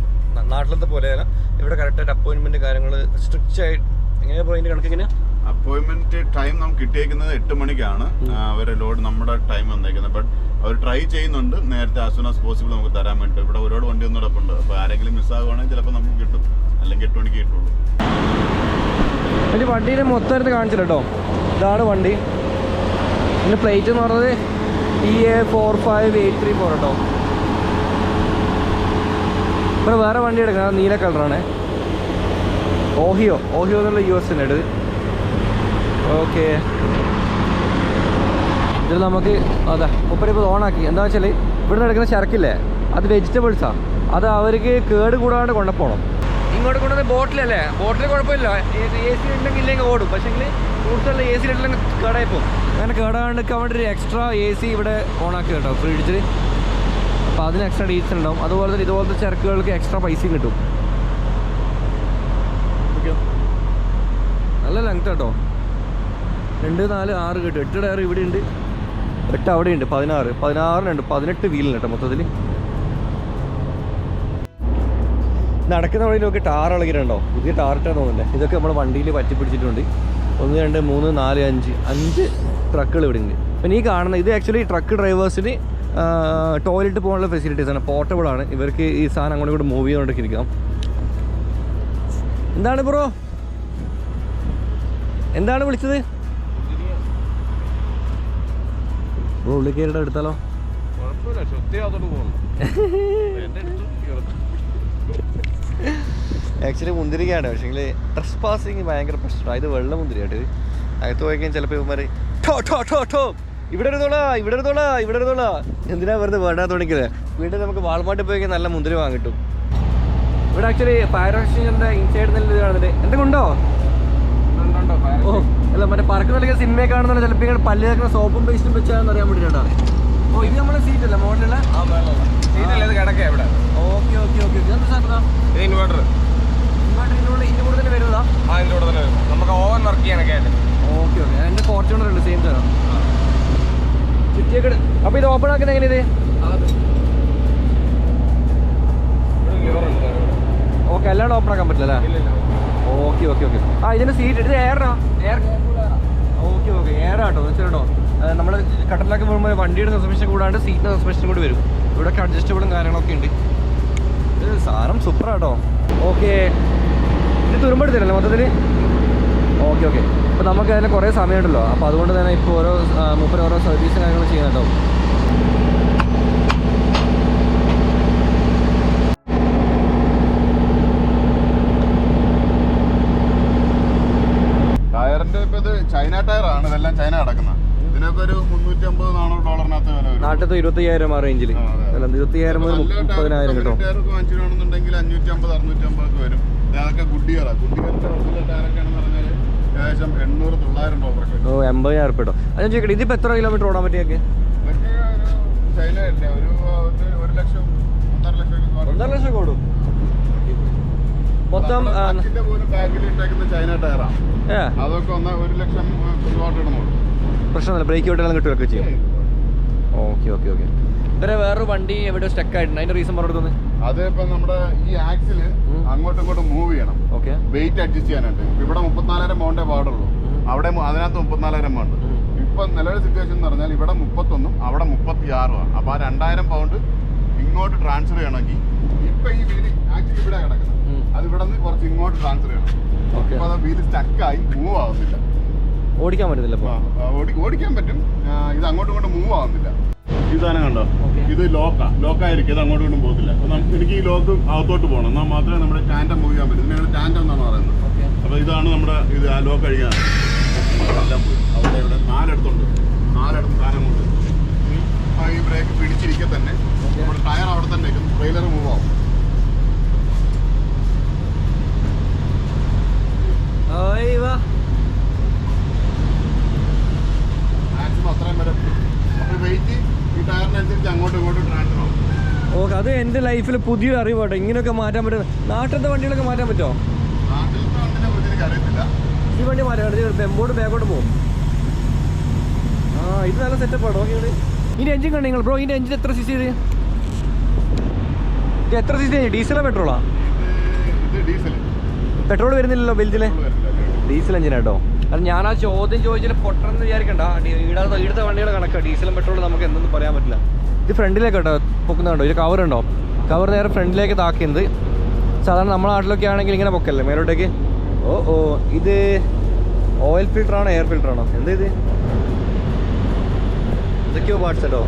നാട്ടിലത്തെ പോലെയല്ല. ഇവിടെ കറക്റ്റായിട്ട് അപ്പോയിൻമെന്റ് കാര്യങ്ങൾ സ്ട്രിക്റ്റ് ആയിട്ട് എങ്ങനെയാ പോയിന്റ് കണക്ക് എങ്ങനെയാ അപ്പോയിന്റ്മെന്റ് ടൈം നമുക്ക് കിട്ടിയേക്കുന്നത് എട്ട് മണിക്കാണ്. അവരെ ലോഡ് നമ്മുടെ ടൈം വന്നേക്കുന്നത്. ബട്ട് അവർ ട്രൈ ചെയ്യുന്നുണ്ട്. നേരത്തെ ആസ് സൂൺ ആസ് പോസിബിൾ നമുക്ക് തരാൻ വേണ്ടി ഇവിടെ ഒരുപാട് വണ്ടി ഒന്നും കിടപ്പുണ്ട് അപ്പോൾ ആരെങ്കിലും മിസ്സാകുവാണെങ്കിൽ ചിലപ്പോൾ അല്ലെങ്കിൽ എട്ട് മണിക്ക് കിട്ടുള്ളൂ വണ്ടീനെ മൊത്തം എടുത്ത് കാണിച്ചില്ല കേട്ടോ ഇതാണ് വണ്ടി. ഇതിന്റെ പ്ലേറ്റ് എന്ന് പറഞ്ഞത് E A four five eight three four കേട്ടോ ഇവിടെ വേറെ വണ്ടി എടുക്കാം നീല കളറാണ് ഓഹിയോ. ഓഹിയോ എന്നുള്ള യു എസ് ഇത്. ഓക്കെ ഇതിൽ നമുക്ക് അതെ മുപ്പരിപ്പോൾ ഓണാക്കി എന്താ വെച്ചാൽ ഇവിടെ നിന്ന് എടുക്കുന്ന ചരക്കില്ലേ? അത് വെജിറ്റബിൾസാണ് അത് അവർക്ക് കേട് കൂടാണ്ട് കൊണ്ടുപോകണം ഇങ്ങോട്ട് കൊണ്ടുവന്ന ബോട്ടിലല്ലേ? ബോട്ടിൽ കുഴപ്പമില്ല. എ സി ഉണ്ടെങ്കിൽ ഇല്ലെങ്കിൽ ഓടും. പക്ഷേങ്കിൽ കൂടുതലുള്ള എ സി ഇട്ടില്ലെങ്കിൽ കേടായി പോകും. അങ്ങനെ കേടാണ്ട് വേണ്ടി ഒരു എക്സ്ട്രാ എ സി ഇവിടെ ഓണാക്കി കേട്ടോ ഫ്രിഡ്ജിൽ അപ്പോൾ അതിന് എക്സ്ട്രാ ഡീൽസ് ഉണ്ടാവും. അതുപോലെ തന്നെ ഇതുപോലത്തെ ചരക്കുകൾക്ക് എക്സ്ട്രാ പൈസയും കിട്ടും. നല്ല ലെങ്ത് കേട്ടോ രണ്ട് നാല് ആറ് കിട്ടും. എട്ട് ടയർ ഇവിടെ ഉണ്ട് എട്ട് അവിടെ ഉണ്ട് പതിനാറ്. പതിനാറിനുണ്ട്. പതിനെട്ട് വീലിന് കേട്ടോ മൊത്തത്തിൽ നടക്കുന്ന വഴിയിലൊക്കെ ടാർ ഇളകിയിട്ടുണ്ടോ? പുതിയ ടാറിട്ടാണ് തോന്നുന്നത് തോന്നുന്നുണ്ട്. ഇതൊക്കെ നമ്മൾ വണ്ടിയിൽ പറ്റി പിടിച്ചിട്ടുണ്ട് ഒന്ന് രണ്ട് മൂന്ന് നാല് അഞ്ച്. അഞ്ച് ട്രക്കുകൾ ഇവിടെ ഉണ്ട്. പിന്നെ ഈ കാണുന്ന ഇത് ആക്ച്വലി ട്രക്ക് ഡ്രൈവേഴ്സിന് ടോയ്ലറ്റ് പോകാനുള്ള ഫെസിലിറ്റീസ് ആണ്. പോർട്ടബിൾ ആണ്. ഇവർക്ക് ഈ സാധനം അങ്ങോട്ട് മൂവ് ചെയ്തുകൊണ്ടൊക്കെ ഇരിക്കാം എന്താണ് ബ്രോ എന്താണ് വിളിച്ചത്? ബ്രോ ഉള്ളിക്കേരുടെ എടുത്താലോ കുഴപ്പമില്ല. ശ്രദ്ധയാത്തോട്ട് പോകുന്നു. ആക്ച്വലി മുന്തിരിക്കാണ് പക്ഷേങ്കിൽ ട്രസ് പാസിങ് ഭയങ്കര പ്രശ്നമാണ്. ഇത് വെള്ള മുന്തിരിയായിട്ട് അകത്ത് പോയി കഴിഞ്ഞാൽ ചിലപ്പോൾ ഇവന്മാർ ഠോ ഠോ ഠോ ഠോ ഇവിടെ ഇരുന്നോളാ ഇവിടെ ഇരുന്നോളാ ഇവിടെ ഇരുന്നോളാ എന്തിനാ വെറുതെ വേണ്ടാ തുടങ്ങിയത് വീട്ടിൽ നമുക്ക് വാൾമാർട്ടിൽ പോയി നല്ല മുന്തിരി വാങ്ങിട്ടും ഇവിടെ ആക്ച്വലി ഫയർ എക്സ്ചേഞ്ചറിന്റെ ഇൻസൈഡ് നല്ല ഇത് കാണുന്നുണ്ട്. എന്തൊക്കെ ഉണ്ടോ? ഓ അല്ല മറ്റേ പറക്കുന്ന കളിക്കുന്ന സിനിമയെ കാണുന്ന ചിലപ്പോൾ ഇങ്ങനെ പല്ല് കേൾക്കുന്ന സോപ്പും പേസ്റ്റും വെച്ചാണെന്ന് അറിയാൻ വേണ്ടിയിട്ടാണ് ഓ ഇത് നമ്മുടെ സീറ്റ് അല്ല മോഡലുള്ള? ആ, വേണം. സീറ്റല്ലേ ഇത് കിടക്കേ ഇവിടെ. ഓക്കെ ഓക്കെ ഓക്കെ ഇതെന്താ സാധനം? ഇത് ഇൻവെർട്ടർ ഇൻവെർട്ടർ ഇതിനുള്ള ഇതിന്റെ കൂടെ തന്നെ വരുന്നതാ? ആ ഇതിന്റെ കൂടെ തന്നെ വരും നമുക്ക് ഓവൻ വർക്ക് ചെയ്യാനൊക്കെ ആയിട്ട്. Okay okay. എന്റെ ഫോർച്യൂണർ ഉണ്ട് സെയിം തരാം. ചുറ്റിയൊക്കെ അപ്പോൾ ഇത് ഓപ്പൺ ആക്കുന്നത് എങ്ങനെ ഇത്? ഓക്കെ അല്ലാണ്ട് ഓപ്പൺ ആക്കാൻ പറ്റില്ല അല്ലേ? Okay okay okay. ആ ഇതിന്റെ സീറ്റ് ഇത് എയറാ എയർ ഓക്കെ ഓക്കെ. എയറാട്ടോ വെച്ചിട്ടോ നമ്മൾ കട്ടറിലൊക്കെ പോകുമ്പോൾ വണ്ടിയുടെ സസ്പെൻഷൻ കൂടാണ്ട് സീറ്റിന്റെ സസ്പെൻഷൻ കൂടി വരും. ഇവിടെയൊക്കെ അഡ്ജസ്റ്റബിളും കാര്യങ്ങളൊക്കെ ഉണ്ട്. ഇത് സാധനം സൂപ്പറാട്ടോ ഓക്കെ ഇത് തുരുമ്പെടുത്തില്ലല്ലോ മൊത്തത്തിൽ ഓക്കെ ഓക്കെ അപ്പോൾ നമുക്ക് അതിന് കുറേ സമയമുണ്ടല്ലോ. അപ്പോൾ അതുകൊണ്ട് തന്നെ ഇപ്പോൾ ഓരോ മൂപ്പര് ഓരോ സർവീസും കാര്യങ്ങളും ചെയ്യുന്നുണ്ടോ ടയറിന്റെ ഇപ്പൊ ഇത് ചൈന ടയർ ആണ് ഇതെല്ലാം ചൈന കിടക്കുന്നത് ഒരു മുന്നൂറ്റി അമ്പത് നാനൂറ് ഡോളറിനകത്ത് വില വരും. നാട്ടിലത്തെ ഇരുപത്തയ്യായിരം ആ റേഞ്ചിൽ ആ, അതെ. അല്ല ഇരുപത്തയ്യായിരം മുതൽ നല്ല മുപ്പതിനായിരം കിട്ടും. വാങ്ങിച്ചിട്ടുണ്ടെങ്കിൽ അഞ്ഞൂറ്റി അമ്പത് അറുന്നൂറ്റി അമ്പതൊക്കെ വരും. അതൊക്കെ ഗുഡിയറിന്റെ ഒറിജിനൽ ടയറൊക്കെ ആണെന്ന് പറഞ്ഞാൽ ഏകദേശം എണ്ണൂറ് തൊള്ളായിരം ഡോളറൊക്കെ വരും ഓ എൺപതിനായിരം ഉറുപ്പിക കേട്ടോ അത് ചോദിക്കട്ടെ ഇതിപ്പോൾ എത്ര കിലോമീറ്റർ ഓടാൻ പറ്റിയൊക്കെ ഒരു ഒരു ലക്ഷം ഒന്നര ലക്ഷം ഒന്നര ലക്ഷം ഓടും. മൊത്തം ബാഗിൽ ഇട്ടേക്കുന്ന ചൈന ടയറാണ് അതൊക്കെ ഒന്ന് ഒരു ലക്ഷം ഒരുപാട് ഇടുന്നുള്ളൂ പ്രശ്നമൊന്നുമില്ല. ബ്രേക്ക് വിട്ടാലും കിട്ടുകയൊക്കെ ചെയ്യും ഓക്കെ ഓക്കെ ഓക്കെ ഇവരെ വേറൊരു വണ്ടി എവിടെ സ്റ്റക്ക് ആയിട്ടുണ്ട്. അതിന്റെ റീസൺ പറഞ്ഞു അത് ഇപ്പൊ നമ്മുടെ ഈ ആക്സിൽ ഉം. അങ്ങോട്ടും ഇങ്ങോട്ടും മൂവ് ചെയ്യണം. ഓക്കെ വെയിറ്റ് അഡ്ജസ്റ്റ് ചെയ്യാനായിട്ട്. ഇവിടെ മുപ്പത്തിനാലായിരം പൗണ്ടേ പാടുള്ളൂ അവിടെ അതിനകത്ത് മുപ്പത്തിനാലായിരം പൗണ്ട് ഇപ്പൊ നിലവിലെ സിറ്റുവേഷൻ എന്ന് പറഞ്ഞാൽ ഇവിടെ മുപ്പത്തൊന്നും അവിടെ മുപ്പത്തി ആറുമാണ് അപ്പൊ ആ രണ്ടായിരം പൗണ്ട് ഇങ്ങോട്ട് ട്രാൻസ്ഫർ ചെയ്യണമെങ്കിൽ ഇപ്പൊ ഈ വീൽ ആക്ച്വലി ഇവിടെ കിടക്കണം. അത് ഇവിടെ നിന്ന് കുറച്ച് ഇങ്ങോട്ട് ട്രാൻസ്ഫർ ചെയ്യണം. അപ്പൊ അത് വീൽ സ്റ്റക്കായി മൂവ് ആവുന്നില്ല. ഓടിക്കാൻ പറ്റത്തില്ല ഓടിക്കാൻ പറ്റും. ഇത് അങ്ങോട്ടും ഇങ്ങോട്ടും മൂവ് ആവുന്നില്ല ഈ സാധനം കണ്ടോ. ഇത് ലോക്കാ ലോക്കായിരിക്കും ഇത് അങ്ങോട്ടും ഇങ്ങോട്ടും പോകത്തില്ല. നമുക്ക് എനിക്ക് ഈ ലോക്ക് അകത്തോട്ട് പോകണം. എന്നാൽ മാത്രമേ നമ്മുടെ ടാൻഡം മൂവ് ചെയ്യാൻ പറ്റും. ഇതിനാണ് ടാൻഡം എന്നാണ് പറയുന്നത്. അപ്പോൾ അപ്പൊ ഇതാണ് നമ്മുടെ ഇത് ആ ലോക്ക് അഴിക്കാൻ. എല്ലാം പോയി. അവിടെ ഇവിടെ നാലിടത്തുണ്ട്. നാലിടത്ത് സാധനം കൊണ്ട്. ഈ ബ്രേക്ക് പിടിച്ചിരിക്കെ തന്നെ. നമ്മുടെ ടയർ അവിടെ തന്നെ ട്രെയിലർ മൂവ് ആവും. ഓയ് വാ മാക്സിമം അത്രയും വരെ അപ്പോൾ വെയിറ്റ് ഈ ടയറിനനുസരിച്ച് അങ്ങോട്ടും ഇങ്ങോട്ടും ട്രാൻസ്ഫർ ആവും ഓക്കെ അത് എന്റെ ലൈഫിൽ പുതിയൊരു അറിവ് കേട്ടോ ഇങ്ങനെയൊക്കെ മാറ്റാൻ പറ്റും. നാട്ടിലത്തെ വണ്ടികളൊക്കെ മാറ്റാൻ പറ്റുമോ? ഈ വണ്ടി മാറ്റാം ബെമ്പോട് ബാക്കോട്ട് പോകും ആ ഇത് നല്ല സെറ്റപ്പ് നോക്കിയത്. ഇതിന്റെ എഞ്ചിൻ കണ്ടു ബ്രോ ഇതിന്റെ എഞ്ചിൻ എത്ര സി സി ഇത് എത്ര സി സി ഡീസലോ പെട്രോളാ? പെട്രോൾ വരുന്നില്ലല്ലോ ബെൽജിലെ ഡീസൽ എഞ്ചിനാട്ടോ അത് ഞാൻ ആ ചോദ്യം ചോദിച്ചാൽ പൊട്ടണമെന്ന് വിചാരിക്കണ്ട. ഈടത്തെ ഈടത്തെ വണ്ടിയുടെ കണക്കാണ് ഡീസലും പെട്രോളും നമുക്ക് എന്തെന്ന് പറയാൻ പറ്റില്ല. ഇത് ഫ്രണ്ടിലേക്ക് കേട്ടോ. പൊക്കുന്നുണ്ടോ? ഇത് കവർ ഉണ്ടോ? കവർ നേരെ ഫ്രണ്ടിലേക്ക് താക്കുന്നത് സാധാരണ നമ്മുടെ നാട്ടിലൊക്കെ ആണെങ്കിൽ ഇങ്ങനെ പൊക്കല്ലേ? മേലോട്ടേക്ക്. ഓ ഓ ഇത് ഓയിൽ ഫിൽറ്ററാണോ എയർ ഫിൽറ്ററാണോ എന്താ ഇത്? ഇതൊക്കെയോ പാർട്സ് കേട്ടോ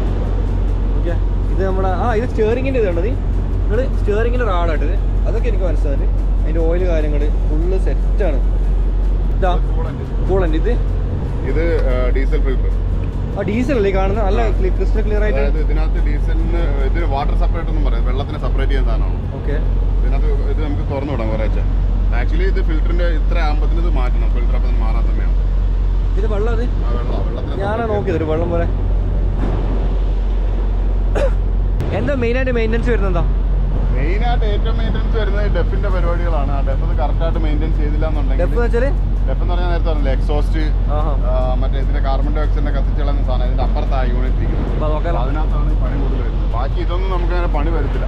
ഓക്കെ ഇത് നമ്മുടെ ആ ഇത് സ്റ്റിയറിങ്ങിന്റെ ഇതുണ്ടത് നിങ്ങൾ സ്റ്റിയറിങ്ങിന്റെ റാഡായിട്ട് അതൊക്കെ എനിക്ക് മനസ്സിലായി അതിന്റെ ഓയിൽ കാര്യങ്ങൾ ഫുള്ള് സെറ്റാണ് ഇതാ കൂളന്റ് ഇത്. ഇത് ഡീസൽ ഫിൽറ്റർ ഡീസൽ അല്ലേ കാണുന്നത്? നല്ല ക്രിസ്റ്റൽ ക്ലിയർ ആയിട്ട്? അതായത് ഇതിനകത്ത് ഡീസലിന് ഇതിന് വാട്ടർ സെപ്പറേറ്റ് ഒന്നും പറയാം. വെള്ളത്തിനെ സെപ്പറേറ്റ് ചെയ്യുന്ന സാധനമാണ്. ഓക്കെ. ഇതിനകത്ത് ഇത് നമുക്ക് തുറന്നു വിടാം കുറേച്ച ആക്ച്വലി ഇത് ഫിൽറ്ററിന്റെ ഇത്ര ആകുമ്പത്തിന് ഇത് മാറ്റണം. ഫിൽറ്റർ അപ്പം മാറാൻ സമയമാണ് ഇത് വെള്ളം അത്? ഞാനാ നോക്കിയത് ഒരു വെള്ളം പോലെ. എന്താ മെയിനായിട്ട് മെയിന്റെനൻസ് വരുന്നതാ മെയിനായിട്ട് ഏറ്റവും മെയിന്റെനൻസ് വരുന്നത് ഡെഫിന്റെ പരിപാടികളാണ്. ആ ഡെഫ് ഇത് കറക്റ്റായിട്ട് മെയിന്റെയിൻ ചെയ്തില്ല ഡെഫ് എന്നുണ്ടെങ്കിൽ എന്ന് വെച്ചാൽ ഡെഫ് എന്ന് പറഞ്ഞാൽ നേരത്തെ പറഞ്ഞില്ലേ എക്സോസ്റ്റ് മറ്റേ ഇതിന്റെ കാർബൺ ഡൈ ഓക്സൈഡിനെ കത്തിച്ചുള്ള സാധനം ഇതിന്റെ അപ്പുറത്താണ് യൂണിറ്റ് ഇരിക്കുന്നത് അതിനകത്താണ് ഈ പണി കൂടുതൽ വരുന്നത്. ബാക്കി ഇതൊന്നും നമുക്ക് അങ്ങനെ പണി വരത്തില്ല.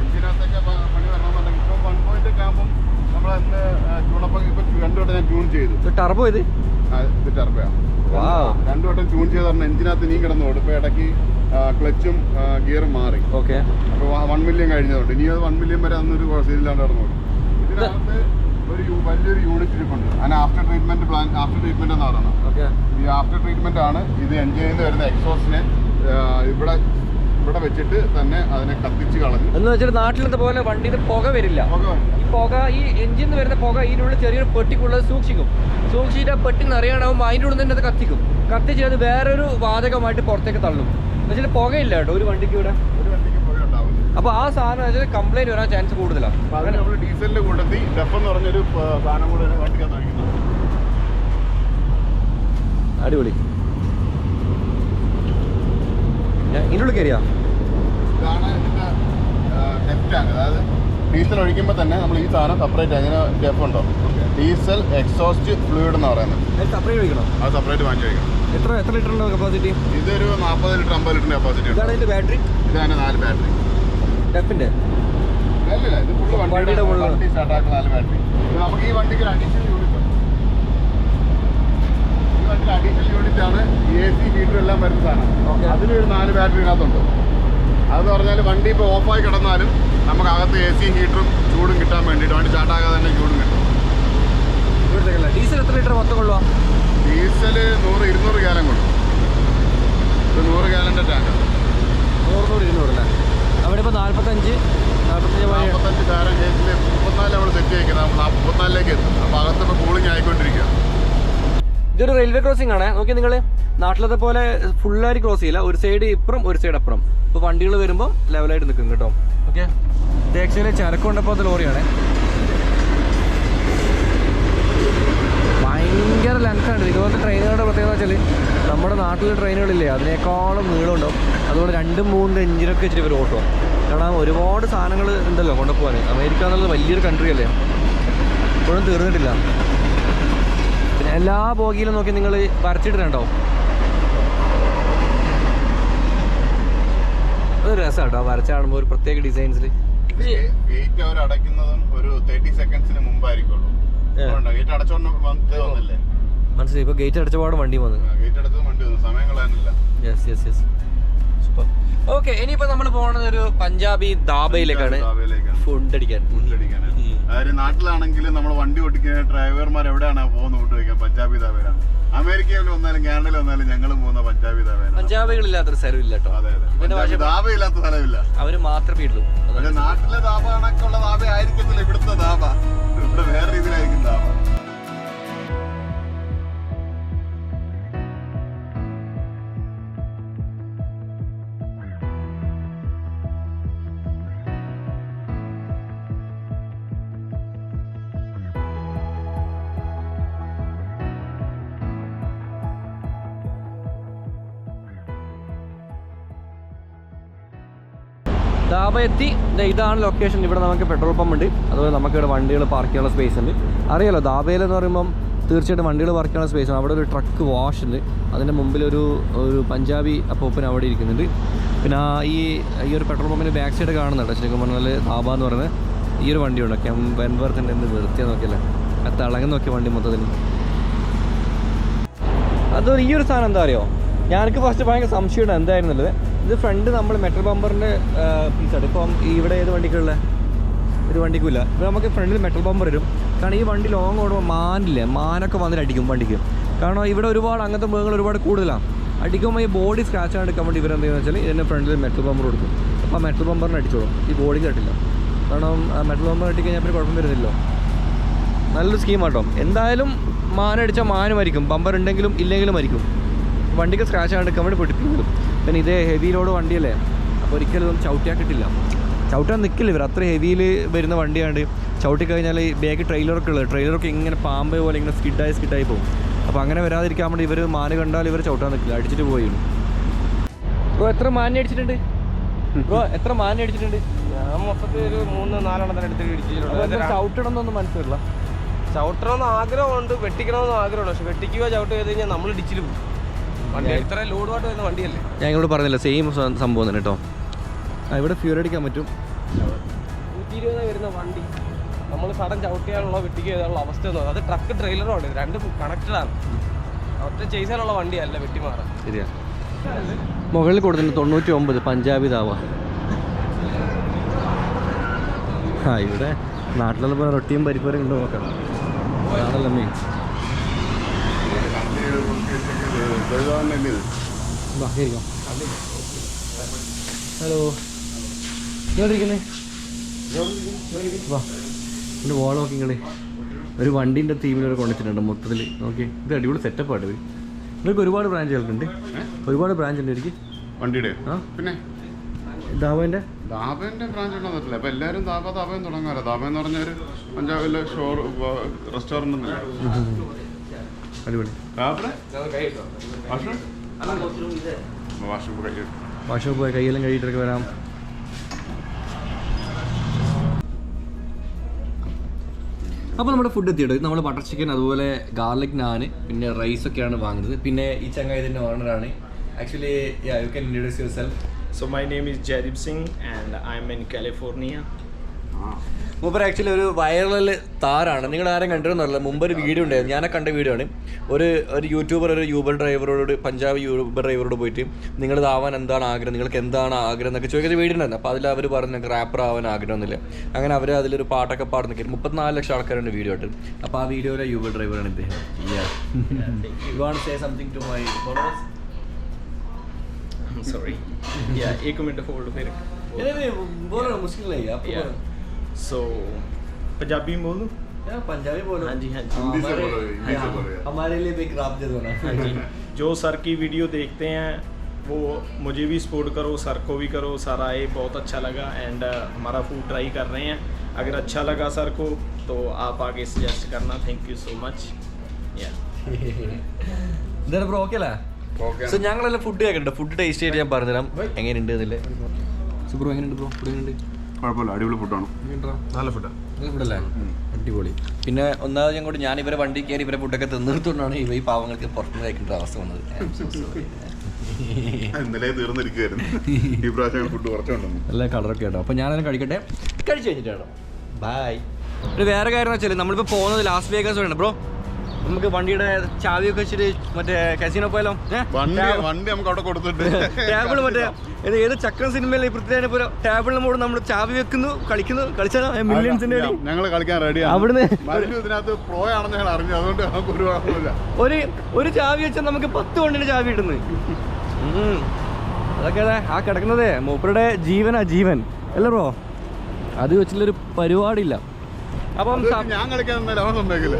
എഞ്ചിനകത്തൊക്കെ പണി വരണമെന്നുണ്ടെങ്കിൽ ഇപ്പം വൺ പോയിന്റ് ഒക്കെ ആകുമ്പോൾ നമ്മൾ അതിന് ട്യൂണപ്പം ഇപ്പം രണ്ടു വട്ടം ഞാൻ ട്യൂൺ ചെയ്തു. ടർബോ ഇത്? ഇത് ടർബോയാണ്. രണ്ടു വട്ടം ട്യൂൺ ചെയ്ത് പറഞ്ഞാൽ എഞ്ചിനകത്ത് നീ കിടന്നു ഇപ്പൊ ഇടയ്ക്ക് ക്ലച്ചും ഗിയറും മാറി. ഓക്കെ അപ്പൊ വൺ മില്യൺ കഴിഞ്ഞതുകൊണ്ട്. ഇനി അത് വൺ മില്യൺ വരെ അന്നൊരു സീരിയലാണ്ട് നടന്നോളൂ ഇതിനകത്ത് ഒരു വലിയൊരു യൂണിറ്റ് ഇരിപ്പുണ്ട് അതിന് after treatment plan after treatment എന്ന് പറയുന്നത് ഓക്കെ ഈ ആഫ്റ്റർ ട്രീറ്റ്മെന്റ് ആണ് ഇത് എൻജിനിൽ നിന്ന് വരുന്ന എക്സോസിനെ ഇവിടെ ഇവിടെ വെച്ചിട്ട് തന്നെ അതിനെ കത്തിച്ച് കളഞ്ഞു. എന്ന് വെച്ചാൽ നാട്ടിലത്തെ പോലെ വണ്ടിയിൽ പുക വരില്ല. ഈ പുക ഈ എഞ്ചിന്ന് വരുന്ന പുക ഇതിനുള്ളിൽ ചെറിയൊരു പെട്ടിക്കുള്ളത് സൂക്ഷിക്കും. സൂക്ഷിച്ചിട്ട് ആ പെട്ടി നിറയാണ്ടാവുമ്പോൾ അതിന്റെ ഉള്ളിൽ തന്നെ അത് കത്തിക്കും. കത്തിച്ച് അത് വേറൊരു വാതകമായിട്ട് പുറത്തേക്ക് തള്ളും. എന്ന് വെച്ചാൽ പുകയില്ല കേട്ടോ ഒരു വണ്ടിക്ക് ഇവിടെ ഒരു വണ്ടിക്ക് പുക ഉണ്ടാവില്ല അപ്പോൾ ആ സാധനം വെച്ചാൽ കംപ്ലൈന്റ് വരാൻ ചാൻസ് കൂടുതലാണ് അപ്പൊ നമ്മൾ ഡീസലിന്റെ കൂട്ടത്തിൽ ഡെഫ് എന്ന് പറഞ്ഞൊരു സാധനം കൂടെ കാട്ടിക്കാൻ ഒഴിക്കുന്നത് അടിപൊളി. ഇതിന്റെ ഉള്ളിൽ കയറിയാ? അതായത് ഡീസൽ ഒഴിക്കുമ്പോൾ തന്നെ നമ്മൾ ഈ സാധനം സെപ്പറേറ്റ് അങ്ങനെ ഡെഫ് ഉണ്ടോ? ഡീസൽ എക്സോസ്റ്റ് ഫ്ലൂയിഡ് എന്ന് പറയുന്നത്. സെപ്പറേറ്റ് ഒഴിക്കണം? അത് സെപ്പറേറ്റ് വാങ്ങിച്ച് ഒഴിക്കണം. എത്ര എത്ര ലിറ്റർ കപ്പാസിറ്റി ഇതൊരു നാൽപ്പത് ലിറ്റർ അമ്പത് ലിറ്ററിന്റെ കപ്പാസിറ്റി ഉണ്ട്. ബാറ്ററി ഇതാണ് നാല് ബാറ്ററി ഫുള്ള് വണ്ടിയുടെ നമുക്ക് ഈ വണ്ടിക്ക് അഡീഷണൽ യൂണിറ്റ് ഈ വണ്ടിയിൽ അഡീഷണൽ യൂണിറ്റ് ആണ് എ സി ഹീറ്റർ എല്ലാം വരുന്ന സാധനം. നാല് ബാറ്ററി ഇതിനകത്തുണ്ട്. അതെന്ന് പറഞ്ഞാൽ വണ്ടി ഇപ്പോൾ ഓഫായി കിടന്നാലും നമുക്ക് അകത്ത് എ സിയും ഹീറ്ററും ചൂടും കിട്ടാൻ വേണ്ടിയിട്ട് വണ്ടി സ്റ്റാർട്ടാകാതെ തന്നെ ചൂടും കിട്ടും. ഡീസൽ എത്ര ലിറ്റർ മൊത്തം കൊള്ളുക ഡീസൽ നൂറ് ഇരുന്നൂറ് ഗാലൻ കൊള്ളും. നൂറ് ഗാലന്റെ ടാങ്കാണ് നൂറ് ഇരുന്നൂറ് അല്ലേ? അവിടെ ഇപ്പോൾ നാൽപ്പത്തഞ്ച് നാൽപ്പത്തഞ്ച് കാരം നാൽപ്പത്തഞ്ച് കേസിൽ മുപ്പത്തിനാല് നമ്മൾ സെറ്റ് ചെയ്യിക്കുന്നത് നമ്മൾ മുപ്പത്തിനാലിലേക്ക് എത്തും. അപ്പോൾ അകത്ത് കൂളിങ് കൂളിംഗ് ആയിക്കൊണ്ടിരിക്കുക ഇതൊരു റെയിൽവേ ക്രോസിംഗ് ആണ്. നോക്കി നിങ്ങൾ നാട്ടിലത്തെ പോലെ ഫുള്ളായിട്ട് ക്രോസ് ചെയ്യില്ല. ഒരു സൈഡ് ഇപ്പുറം ഒരു സൈഡ് അപ്പുറം. ഇപ്പോൾ വണ്ടികൾ വരുമ്പോൾ ലെവലായിട്ട് നിൽക്കും കേട്ടോ. ഓക്കെ ഇത് ആക്ച്വലി ചരക്ക് കൊണ്ടപ്പോൾ ലോറിയാണ് ഭയങ്കര ലെങ്ത്താണ് ഇതുപോലത്തെ ട്രെയിനുകളുടെ പ്രത്യേകത വെച്ചാൽ നമ്മുടെ നാട്ടിലെ ട്രെയിനുകളില്ലേ അതിനേക്കാളും നീളമുണ്ടാവും. അതുകൊണ്ട് രണ്ടും മൂന്നും എഞ്ചിനൊക്കെ വെച്ചിട്ട് ഇവർ ഓട്ടോ കാരണം ഒരുപാട് സാധനങ്ങൾ ഉണ്ടല്ലോ കൊണ്ടുപോകാൻ അമേരിക്ക എന്നുള്ളത് വലിയൊരു കൺട്രി അല്ലേ? ഇപ്പോഴും തീർന്നിട്ടില്ല. പിന്നെ എല്ലാ ബോഗിയിലും നോക്കി നിങ്ങൾ വരച്ചിട്ടുണ്ടോ അത് രസമാട്ടോ വരച്ച കാണുമ്പോൾ ഒരു പ്രത്യേക ഡിസൈൻസിൽ ഗേറ്റ് അവർ അടയ്ക്കുന്നതും ഒരു തേർട്ടി സെക്കൻഡ്സിന് മുമ്പായിരിക്കുള്ളൂ. ഗേറ്റ് അടച്ചോണ്ട് വന്ന് വന്നില്ലേ? മനസ്സിലായി. ഇപ്പോൾ ഗേറ്റ് അടച്ച പാട് വണ്ടി വന്നു. Yes yes yes super okay ഇനിയിപ്പോൾ നമ്മൾ പോകുന്നത് ഒരു പഞ്ചാബി ദാബയിലേക്കാണ്. ഫുഡ് അടിക്കാൻ. ഫുഡ് അടിക്കാന്. അതായത് നാട്ടിലാണെങ്കിൽ നമ്മൾ വണ്ടി ഓടിക്കുന്ന ഡ്രൈവർമാർ എവിടെയാണ് പോകുന്നത് ഫുഡ് കഴിക്കാൻ? പഞ്ചാബി ധാബയിലാണ്. അമേരിക്കയിൽ വന്നാലും കാനഡയിൽ വന്നാലും ഞങ്ങൾ പോകുന്ന പഞ്ചാബി ധാബയിലാണ്. പഞ്ചാബികളില്ലാത്തൊരു സ്ഥലം ഇല്ല കേട്ടോ. അതെ ധാബയില്ലാത്ത സ്ഥലമില്ല. അവർ മാത്രമേ ഉള്ളൂ നാട്ടിലെ ധാബ കണക്കുള്ള ധാബ ആയിരിക്കത്തില്ല ഇവിടുത്തെ ദാബ ഇവിടെ വേറെ രീതിയിലായിരിക്കും ധാബ. ദാബ എത്തി ഇതാണ് ലൊക്കേഷൻ ഇവിടെ നമുക്ക് പെട്രോൾ പമ്പ് ഉണ്ട്. അതുപോലെ നമുക്ക് ഇവിടെ വണ്ടികൾ പാർക്ക് ചെയ്യാനുള്ള സ്പേസ് ഉണ്ട്. അറിയാലോ ദാബേൽ എന്ന് പറയുമ്പം തീർച്ചയായിട്ടും വണ്ടികൾ പാർക്ക് ചെയ്യാനുള്ള സ്പേസ് ആണ്. അവിടെ ഒരു ട്രക്ക് വാഷ് ഉണ്ട്. അതിന്റെ മുമ്പിൽ ഒരു ഒരു പഞ്ചാബി അപ്പോപ്പൻ അവിടെ ഇരിക്കുന്നുണ്ട്. പിന്നെ ഈ ഈ ഒരു പെട്രോൾ പമ്പിന്റെ ബാക്ക് സൈഡ് കാണുന്നുണ്ട് ശരിക്കും പറഞ്ഞാൽ ദാബ എന്ന് പറയുന്നത്. ഈ ഒരു വണ്ടിയുണ്ട് ഒക്കെ വെൻവർത്തിന്റെ എന്ത് വൃത്തിയാണ് നോക്കിയല്ലേ? ആ തിളങ്ങി നോക്കിയ വണ്ടി മൊത്തത്തിൽ. അതൊരു ഈ ഒരു സാധനം എന്താ അറിയോ? ഞാനക്ക് ഫസ്റ്റ് ഭയങ്കര സംശയമാണ് എന്തായിരുന്നുള്ളത്. ഇത് ഫ്രണ്ട് നമ്മൾ മെറ്റൽ ബമ്പറിന്റെ പീസാണ് ഇപ്പം ഇവിടെ ഏത് വണ്ടിക്കുള്ള? ഒരു വണ്ടിക്കുമില്ല. ഇപ്പോൾ നമുക്ക് ഫ്രണ്ടിൽ മെറ്റൽ ബമ്പർ വരും കാരണം ഈ വണ്ടി ലോങ് ഓടുമ്പോൾ മാനില്ലേ? മാനൊക്കെ വന്നിട്ട് അടിക്കും വണ്ടിക്ക്. കാരണം ഇവിടെ ഒരുപാട് അങ്ങനത്തെ മൃഗങ്ങൾ ഒരുപാട് കൂടുതലാണ് അടിക്കുമ്പോൾ ഈ ബോഡി സ്ക്രാച്ച് ആണെടുക്കാൻ വേണ്ടി ഇവരെന്ത് വെച്ചാൽ ഇതിന്റെ ഫ്രണ്ടിൽ മെറ്റൽ ബമ്പർ കൊടുക്കും. അപ്പോൾ മെറ്റൽ ബമ്പറിന് അടിച്ചോളും. ഈ ബോഡി തട്ടില്ല. കാരണം മെറ്റൽ ബമ്പർ അടിക്കഴിഞ്ഞാൽ പിന്നെ കുഴപ്പം വരുന്നില്ലല്ലോ. നല്ലൊരു സ്കീം ആട്ടോ. എന്തായാലും മാനടിച്ചാൽ മാനും മരിക്കും. ബമ്പർ ഉണ്ടെങ്കിലും ഇല്ലെങ്കിലും മരിക്കും. വണ്ടിക്ക് സ്ക്രാച്ച് ആണെടുക്കാൻ വേണ്ടി പൊട്ടിപ്പിക്കും. പിന്നെ ഇതേ ഹെവി ലോഡ് വണ്ടിയല്ലേ? അപ്പോൾ ഒരിക്കലും ഇതൊന്നും ചവിട്ടിയാൽ കിട്ടില്ല ചവിട്ടാൻ നിൽക്കില്ല ഇവർ അത്ര ഹെവിയിൽ വരുന്ന വണ്ടിയാണ്ട് ചവിട്ടി കഴിഞ്ഞാൽ ഈ ബാഗ് ട്രെയിലറൊക്കെ ഉള്ളത്. ട്രെയിലറൊക്കെ ഇങ്ങനെ പാമ്പ് പോലെ ഇങ്ങനെ സ്കിഡായി സ്കിഡായി പോകും. അപ്പോൾ അങ്ങനെ വരാതിരിക്കാൻ വേണ്ടി ഇവർ മാന് കണ്ടാൽ ഇവർ ചവിട്ടാൻ നിൽക്കില്ല അടിച്ചിട്ട് പോയി ബ്രോ എത്ര മാന അടിച്ചിട്ടുണ്ട്? ബ്രോ എത്ര മാന അടിച്ചിട്ടുണ്ട്? ഞാൻ മൊത്തത്തിൽ ഒരു മൂന്ന് നാലെണ്ണത്തിന് അടുത്ത് ഇടിച്ചിട്ടുണ്ട്. ചവിട്ടണം മനസ്സിലില്ല ചവിട്ടണമെന്ന് ആഗ്രഹമുണ്ട്. വെട്ടിക്കണമെന്ന് ആഗ്രഹമുണ്ട്. പക്ഷെ വെട്ടിക്കുകയോ ചവിട്ട് ചെയ്ത് കഴിഞ്ഞാൽ നമ്മൾ ഇടിച്ചിൽ പോകും. ഞാൻ ഇങ്ങോട്ട് പറഞ്ഞില്ല സെയിം സംഭവം തന്നെ കേട്ടോ ആ ഇവിടെ ഫ്യൂർ അടിക്കാൻ പറ്റും. വരുന്ന വണ്ടി. നമ്മൾ സഡൻ ചവിട്ടിയാലുള്ള വെട്ടിക്ക് ചെയ്താലുള്ള അവസ്ഥ അത് ട്രക്ക് ട്രെയിലറും ആണ്. രണ്ടും കണക്റ്റഡ് ആണ്. ഒറ്റ ചെയ്സാനുള്ള വണ്ടിയല്ല വെട്ടിമാറ ശരിയാ. മുകളിൽ കൊടുത്തിട്ടുണ്ട് തൊണ്ണൂറ്റി ഒമ്പത് പഞ്ചാബി ദാവ ആ ഇവിടെ നാട്ടിലുള്ള പോലെ റൊട്ടിയും പരിപ്പറിയും ഉണ്ടോ നോക്കണം അതാണല്ലോ മെയിൻ ഹലോ ഇരിക്കുന്നേ വാ എന്റെ വാൾ നോക്കി നിങ്ങളെ ഒരു വണ്ടീന്റെ തീമിൽ ഒരു കൊണ്ടുവച്ചിട്ടുണ്ട് മൊത്തത്തിൽ നോക്കി ഇത് അടിപൊളി സെറ്റപ്പാണ് ഇത്. നിങ്ങൾക്ക് ഒരുപാട് ബ്രാഞ്ചുകളുണ്ട് ഒരുപാട് ബ്രാഞ്ച് ഉണ്ട് എനിക്ക് വണ്ടിയുടെ? ആ. പിന്നെ? ദാവേന്റെ ദാബന്റെ ബ്രാഞ്ച് ഉണ്ടെന്നില്ല അപ്പോൾ എല്ലാവരും ദാബ ദാബയും തുടങ്ങാറ് ദാബ എന്ന് പറഞ്ഞ ഒരു പഞ്ചാബിലെ ഷോർ റെസ്റ്റോറന്റ് അടിപൊളി. വാഷോപ്പ് പോയി കയ്യെല്ലാം കഴിയിട്ടൊക്കെ വരാം. അപ്പോൾ നമ്മുടെ ഫുഡ് എത്തിയിട്ട് നമ്മൾ ബട്ടർ ചിക്കൻ അതുപോലെ ഗാർലിക് നാന് പിന്നെ റൈസ് ഒക്കെയാണ് വാങ്ങുന്നത്. പിന്നെ ഈ ചങ്ങായി ഇതിന്റെ ഓണറാണ് actually you can introduce yourself so my name is Jareeb Singh and I am in California. മൂപ്പർ ആക്ച്വലി ഒരു വൈറൽ താരാണ് നിങ്ങൾ ആരും കണ്ടിരുന്നല്ല മുമ്പ് ഒരു വീഡിയോ ഉണ്ടായിരുന്നു ഞാനൊക്കെ കണ്ട വീഡിയോ ആണ് ഒരു ഒരു യൂട്യൂബർ ഒരു യൂബർ ഡ്രൈവറോട് പഞ്ചാബ് യൂബർ ഡ്രൈവറോട് പോയിട്ട് നിങ്ങൾ ആവാൻ എന്താണ് ആഗ്രഹം നിങ്ങൾക്ക് എന്താണ് ആഗ്രഹം എന്നൊക്കെ ചോദിക്കുന്ന വീഡിയോ ഉണ്ടായിരുന്നു അപ്പോൾ അതിൽ അവർ പറഞ്ഞു നിങ്ങൾക്ക് റാപ്പർ ആവാൻ ആഗ്രഹമൊന്നുമില്ല അങ്ങനെ അവർ അതിലൊരു പാട്ടൊക്കെ പാടുന്ന കയറി മുപ്പത്തിനാല് ലക്ഷം ആൾക്കാരുണ്ട് വീഡിയോ ആയിട്ട് അപ്പോൾ ആ വീഡിയോയിലെ യൂബർ ഡ്രൈവറാണ് ഇദ്ദേഹം you want say something to my followers I'm sorry. yeah, एक मिनट hold फिर. मुश्किल नहीं है Yeah. So पंजाबी में बोलूं? पंजाबी बोलो हाँ जी हाँ जी. हिंदी से हमारे- बोलो, हिंदी से हाँ, बोलो यार। हमारे लिए भी एक राप दे दो ना हाँ जी. जो सर की वीडियो देखते हैं वो मुझे भी सपोर्ट करो सर को भी करो सर आए बहुत अच्छा लगा एंड हमारा फूड ट्राई कर रहे हैं अगर अच्छा लगा सर को तो आप आगे सजेस्ट करना थैंक यू सो मच या ഇതാണ് ബ്രോ ഓക്കെ അല്ലേ സോ ഞങ്ങളെല്ലാം ഫുഡ് കഴിക്കണ്ട ഫുഡ് ടേസ്റ്റ് ചെയ്തിട്ട് ഞാൻ പറഞ്ഞുതരാം എങ്ങനെയുണ്ട് എന്നല്ലേ സോ ബ്രോ എങ്ങനെയുണ്ട് ബ്രോ ഫുഡ് എങ്ങനെയുണ്ട് കുഴപ്പമില്ല. അടിപൊളി ഫുഡാണ് നല്ല ഫുഡാണ് നല്ല ഫുഡല്ലേ അടിപൊളി. പിന്നെ ഒന്നാമത് ഞാൻ കൂടി ഞാൻ ഇവരെ വണ്ടി കയറി ഇവരെ ഫുഡൊക്കെ തിന്നിടത്തോണ്ടാണ് ഇവ ഈ പാവങ്ങൾക്ക് പുറത്തുനിന്ന് കഴിക്കേണ്ട അവസ്ഥ വന്നത്. ഇന്നലെ തീർന്നിരിക്കുകയായിരുന്നു ഈ പ്രാവശ്യം ഫുഡ് കുറച്ചുണ്ടെന്ന് നല്ല കളറൊക്കെ കേട്ടോ അപ്പോൾ ഞാനതിനെ കഴിക്കട്ടെ. കഴിച്ചു കഴിഞ്ഞിട്ടാണോ ബൈ ഒരു വേറെ കാര്യം വെച്ചാൽ നമ്മളിപ്പോ പോകുന്നത് ലാസ് വേഗസ് വേണം ബ്രോ നമുക്ക് വണ്ടിയുടെ ചാവിയൊക്കെ വെച്ചിട്ട് മറ്റേ കസിനോ പോയാലോ? വണ്ടി വണ്ടി നമുക്ക് അവിടെ കൊടുത്തിട്ട്. ടേബിൾ മറ്റേ ഏത് ചക്രം സിനിമയിലെ പൃഥ്വിരാജിനെ പോലെ ടേബിളിന് മുകളിൽ നമ്മൾ ചാവി വെക്കുന്നു കളിക്കുന്നു കളിച്ചാലോ? മില്യൺസിന്റെ ഞങ്ങൾ കളിക്കാൻ റെഡിയാണ് അവിടുന്ന് ഇതിനകത്ത് പ്രോ ആണെന്ന് ഞങ്ങൾ അറിഞ്ഞു. അതുകൊണ്ട് നമുക്ക് ഒരു കുഴപ്പമില്ല. ഒരു ഒരു ചാവി വെച്ചാൽ നമുക്ക് പത്ത് വണ്ടിന്റെ ചാവി ഇടുന്നു. അതൊക്കെ അതെ ആ കിടക്കുന്നതേ മൂപ്പരുടെ ജീവനാ ജീവൻ അല്ലേ ബ്രോ അത് വെച്ചിട്ടുള്ളൊരു പരിപാടിയില്ല. അപ്പം ഞാൻ കളിക്കാൻ അവൻ സമ്മതിക്കില്ല.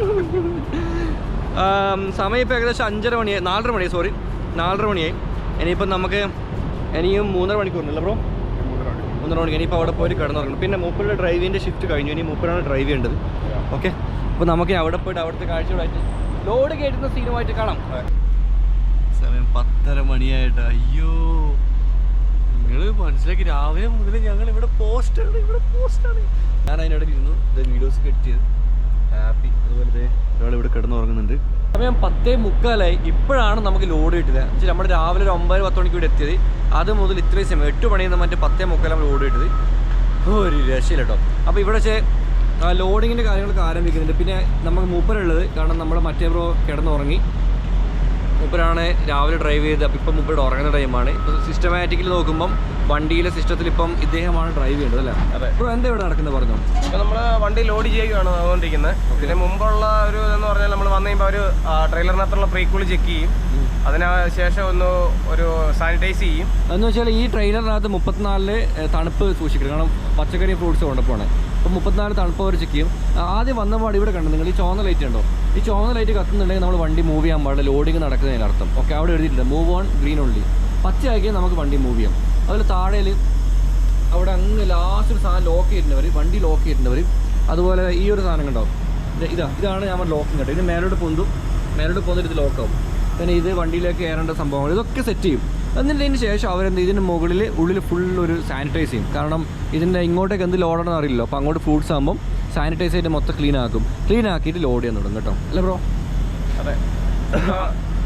സമയം ഇപ്പോൾ ഏകദേശം അഞ്ചര മണിയായി നാലര മണിയായി സോറി നാലര മണിയായി. ഇനിയിപ്പം നമുക്ക് ഇനിയും മൂന്നര മണിക്കൂറുണ്ടല്ലോ ബ്രോ. മൂന്നര മണിക്ക് ഇനിയിപ്പോൾ അവിടെ പോയിട്ട് കിടന്നുറങ്ങണം. പിന്നെ മൂപ്പരുടെ ഡ്രൈവിന്റെ ഷിഫ്റ്റ് കഴിഞ്ഞു. ഇനി മൂപ്പരാണ് ഡ്രൈവ് ചെയ്യേണ്ടത്. ഓക്കെ അപ്പോൾ നമുക്ക് അവിടെ പോയിട്ട് അവിടുത്തെ കാഴ്ചകളായിട്ട് ലോഡ് കയറ്റുന്ന സീനുമായിട്ട് കാണാം. സമയം പത്തര മണിയായിട്ട്. അയ്യോ. നിങ്ങൾ മനസ്സിലാക്കി രാവിലെ മുതൽ ഞങ്ങൾ ഇവിടെ പോസ്റ്റാണ് ഇവിടെ പോസ്റ്റാണ് ഞാൻ അതിനിടയിൽ ഇരുന്നു. വീഡിയോസ് ഒക്കെ ചെയ്ത്. ഹാപ്പി അതുപോലെ ഒരാൾ ഇവിടെ കിടന്നുറങ്ങുന്നുണ്ട്. സമയം പത്തേ മുക്കാലായി. ഇപ്പോഴാണ് നമുക്ക് ലോഡ് കിട്ടിയത് എന്നുവെച്ചാൽ നമ്മൾ രാവിലെ ഒരു ഒമ്പത് പത്ത് മണിക്ക് ഇവിടെ എത്തിയത്. അത് മുതൽ ഇത്രയും സമയം. എട്ട് മണിയിൽ നിന്ന് മറ്റേ പത്തേ മുക്കാലാണ് ലോഡ് കിട്ടിയത്. ഒരു രക്ഷയില്ല കേട്ടോ അപ്പോൾ ഇവിടെ വെച്ച് ലോഡിങ്ങിന്റെ കാര്യങ്ങളൊക്കെ ആരംഭിക്കുന്നുണ്ട്. പിന്നെ നമുക്ക് മൂപ്പരുള്ളത് കാരണം നമ്മൾ മറ്റേ ബ്രോ കിടന്നുറങ്ങി. മൂപ്പരാണ് രാവിലെ ഡ്രൈവ് ചെയ്ത് അപ്പം ഇപ്പം മൂപ്പരുടെ ഉറങ്ങുന്ന ടൈമാണ് ഇപ്പോൾ സിസ്റ്റമാറ്റിക്കലി നോക്കുമ്പം വണ്ടിയിലെ സിസ്റ്റത്തിൽ ഇപ്പം ഇദ്ദേഹമാണ് ഡ്രൈവ് ചെയ്യേണ്ടത് അല്ലേ? അതെ. എന്താ ഇവിടെ നടക്കുന്നത് പറഞ്ഞു? ഇപ്പൊ നമ്മൾ വണ്ടി ലോഡ് ചെയ്യുകയാണ് അതുകൊണ്ടിരിക്കുന്നത് ഇതിന് മുമ്പുള്ള ഒരു എന്ന് പറഞ്ഞാൽ നമ്മൾ വന്നു കഴിയുമ്പോൾ ഒരു ട്രെയിലറിനകത്തുള്ള പ്രീക്കുളി ചെക്ക് ചെയ്യും. അതിനുശേഷം ഒന്ന് ഒരു സാനിറ്റൈസ് ചെയ്യും. എന്ന് വെച്ചാൽ ഈ ട്രെയിലറിനകത്ത് മുപ്പത്തിനാലിൽ തണുപ്പ് സൂക്ഷിക്കണം. കാരണം പച്ചക്കറി ഫ്രൂട്ട്സ് കൊണ്ടപ്പോണ് അപ്പോൾ മുപ്പത്തിനാല് തണുപ്പ് അവർ ചെക്ക് ചെയ്യും. ആദ്യം വന്ന പാട് ഇവിടെ കണ്ടു നിങ്ങൾ? ഈ ചോന്ന ലൈറ്റ് ഉണ്ടോ ഈ ചോന്ന ലൈറ്റ് കത്തുന്നുണ്ടെങ്കിൽ നമ്മൾ വണ്ടി മൂവ് ചെയ്യാൻ പാടില്ല. ലോഡിങ് നടക്കുന്നതിനർത്ഥം. ഓക്കെ അവിടെ എഴുതിയിട്ടുണ്ട് മൂവ് ഓൺ ഗ്രീൻ ഓൺലി പച്ചയാക്കിയാൽ നമുക്ക് വണ്ടി മൂവ് ചെയ്യാം. അതുപോലെ താഴേൽ അവിടെ അങ്ങ് ലാസ്റ്റ് ഒരു സാധനം ലോക്ക് ചെയ്തിട്ടുണ്ടവർ വണ്ടി ലോക്ക് ചെയ്തിട്ടുണ്ടവർ അതുപോലെ ഈ ഒരു സാധനം കണ്ടാവും ഇതാ ഇതാണ് ഞാൻ ലോക്കിങ് കേട്ടോ ഇത് മേലോട്ട് പൊന്തും മേലോട്ട് പോന്നിട്ട് ഇത് ലോക്കാവും പിന്നെ ഇത് വണ്ടിയിലേക്ക് കയറേണ്ട സംഭവങ്ങൾ ഇതൊക്കെ സെറ്റ് ചെയ്യും. എന്നിട്ടതിന് ശേഷം അവരെന്ത് ഇതിന് മുകളിൽ ഉള്ളിൽ ഫുൾ ഒരു സാനിറ്റൈസ് ചെയ്യും. കാരണം ഇതിന്റെ ഇങ്ങോട്ടേക്ക് എന്ത് ലോഡാണെന്ന് അറിയില്ലല്ലോ. അപ്പോൾ അങ്ങോട്ട് ഫ്രൂട്ട്സ് ആകുമ്പം സാനിറ്റൈസ് ചെയ്തിട്ട് മൊത്തം ക്ലീൻ ആക്കും. ക്ലീൻ ആക്കിയിട്ട് ലോഡ് ചെയ്യാൻ തുടങ്ങും കേട്ടോ. അല്ലേ ബ്രോ അതെ.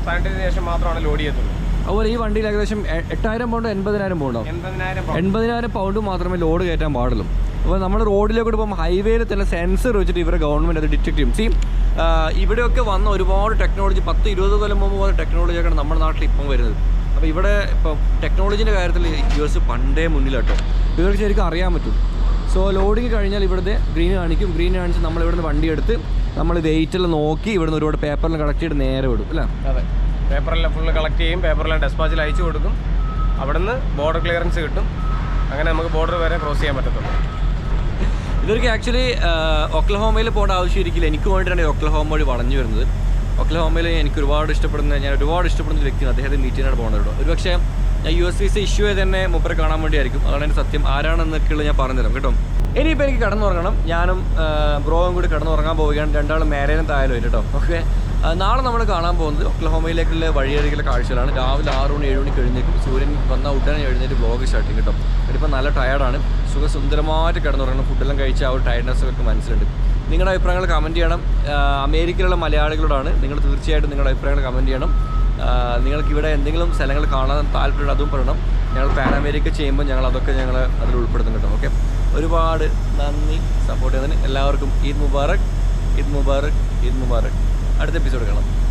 സാനിറ്റൈസിന് ശേഷം മാത്രമാണ് ലോഡ് ചെയ്യത്തുള്ളൂ. അതുപോലെ ഈ വണ്ടിയിൽ ഏകദേശം എട്ടായിരം പൗണ്ട് എൺപതിനായിരം പൗണ്ടോ? എൺപതിനായിരം എൺപതിനായിരം പൗണ്ട് മാത്രമേ ലോഡ് കയറ്റാൻ പാടുള്ളൂ. അപ്പോൾ നമ്മൾ റോഡിലേക്ക് പോകുമ്പോൾ ഹൈവേയിൽ തന്നെ സെൻസർ വെച്ചിട്ട് ഇവരെ ഗവൺമെന്റ് അത് ഡിറ്റക്ട് ചെയ്യും. സീ ഇവിടെയൊക്കെ വന്ന ഒരുപാട് ടെക്നോളജി പത്ത് ഇരുപത് കൊല്ലം മുമ്പ് പോലെ ടെക്നോളജിയൊക്കെയാണ് നമ്മുടെ നാട്ടിൽ ഇപ്പം വരുന്നത്. അപ്പോൾ ഇവിടെ ഇപ്പം ടെക്നോളജീന്റെ കാര്യത്തിൽ യു എസ് പണ്ടേ മുന്നിലാട്ടോ ഇവർക്ക് ശരിക്കും അറിയാൻ പറ്റും. സോ ലോഡിങ് കഴിഞ്ഞാൽ ഇവിടുത്തെ ഗ്രീൻ കാണിക്കും. ഗ്രീൻ കാണിച്ച് നമ്മൾ ഇവിടുന്ന് വണ്ടി എടുത്ത് നമ്മൾ വെയിറ്റെല്ലാം നോക്കി ഇവിടുന്ന് ഒരുപാട് പേപ്പറിൽ കളക്ട് ചെയ്ത് നേരെ വിടും അല്ലേ? അതെ. പേപ്പറെല്ലാം ഫുള്ള് കളക്ട് ചെയ്യും. പേപ്പറെല്ലാം ഡെസ്പാച്ചിൽ അയച്ചു കൊടുക്കും. അവിടുന്ന് ബോർഡർ ക്ലിയറൻസ് കിട്ടും. അങ്ങനെ നമുക്ക് ബോർഡർ വരെ ക്രോസ് ചെയ്യാൻ പറ്റത്തുള്ളൂ. ഇതൊക്കെ ആക്ച്വലി ഒക്ലഹോമയിൽ പോകേണ്ട ആവശ്യമിരിക്കില്ല എനിക്ക് വേണ്ടിയിട്ടാണ് ഒക്ലഹോമ വഴി വളഞ്ഞു വരുന്നത്. ഒക്ലഹോമയിൽ എനിക്ക് ഒരുപാട് ഇഷ്ടപ്പെടുന്ന ഞാൻ ഒരുപാട് ഇഷ്ടപ്പെടുന്ന ഒരു വ്യക്തിയാണ്. അദ്ദേഹത്തെ മീറ്റ് ചെയ്യാനാണ് പോകുന്നത് ഒരു പക്ഷേ ഞാൻ യു എസ് വിസ ഇഷ്യൂ ചെയ്ത് തന്നെ മൂപ്പരെ കാണാൻ വേണ്ടിയായിരിക്കും. അതാണ് എന്റെ സത്യം. ആരാണെന്നൊക്കെയുള്ള ഞാൻ പറഞ്ഞുതരാം. കേട്ടോ. ഇനിയിപ്പോൾ എനിക്ക് കിടന്നുറങ്ങണം. ഞാനും ബ്രോയും കൂടി കിടന്നുറങ്ങാൻ പോവുകയാണ്. രണ്ടാളും മേരേനും തായാലും കേട്ടോ. ഓക്കെ? നാളെ നമ്മൾ കാണാൻ പോകുന്നത് ഒക്ലഹോമയിലേക്കുള്ള വഴിയരികിലെ കാഴ്ചകളാണ്. രാവിലെ ആറ് മണി ഏഴ് മണിക്ക് എഴുന്നേക്കും സൂര്യൻ വന്ന ഉടനെ എഴുന്നേറ്റ് ബ്ലോഗ് സ്റ്റാർട്ട് കേട്ടോ. ഇതിപ്പോൾ നല്ല ടയർഡാണ് സുഖസുന്ദരമായിട്ട് കിടന്നുറങ്ങണം. ഫുഡെല്ലാം കഴിച്ച് ആ ഒരു ടയർഡ്നെസ് ഒക്കെ മനസ്സിലുണ്ട്. നിങ്ങളുടെ അഭിപ്രായങ്ങൾ കമന്റ് ചെയ്യണം. അമേരിക്കയിലുള്ള മലയാളികളോടാണ്. നിങ്ങൾ തീർച്ചയായിട്ടും നിങ്ങളുടെ അഭിപ്രായങ്ങൾ കമന്റ് ചെയ്യണം. നിങ്ങൾക്ക് ഇവിടെ എന്തെങ്കിലും സ്ഥലങ്ങൾ കാണാൻ താല്പര്യമുണ്ട് അതും പറയണം. ഞങ്ങൾ പാൻ അമേരിക്ക ചെയ്യുമ്പോൾ ഞങ്ങൾ അതൊക്കെ ഞങ്ങൾ അതിൽ ഉൾപ്പെടുത്തും കേട്ടോ. ഓക്കെ ഒരുപാട് നന്ദി. സപ്പോർട്ട് ചെയ്തതിന് എല്ലാവർക്കും ഈദ് മുബാറക്. ഈദ് മുബാറക്. ഈദ് മുബാറക്. അടുത്ത എപ്പിസോഡ് കാണാം.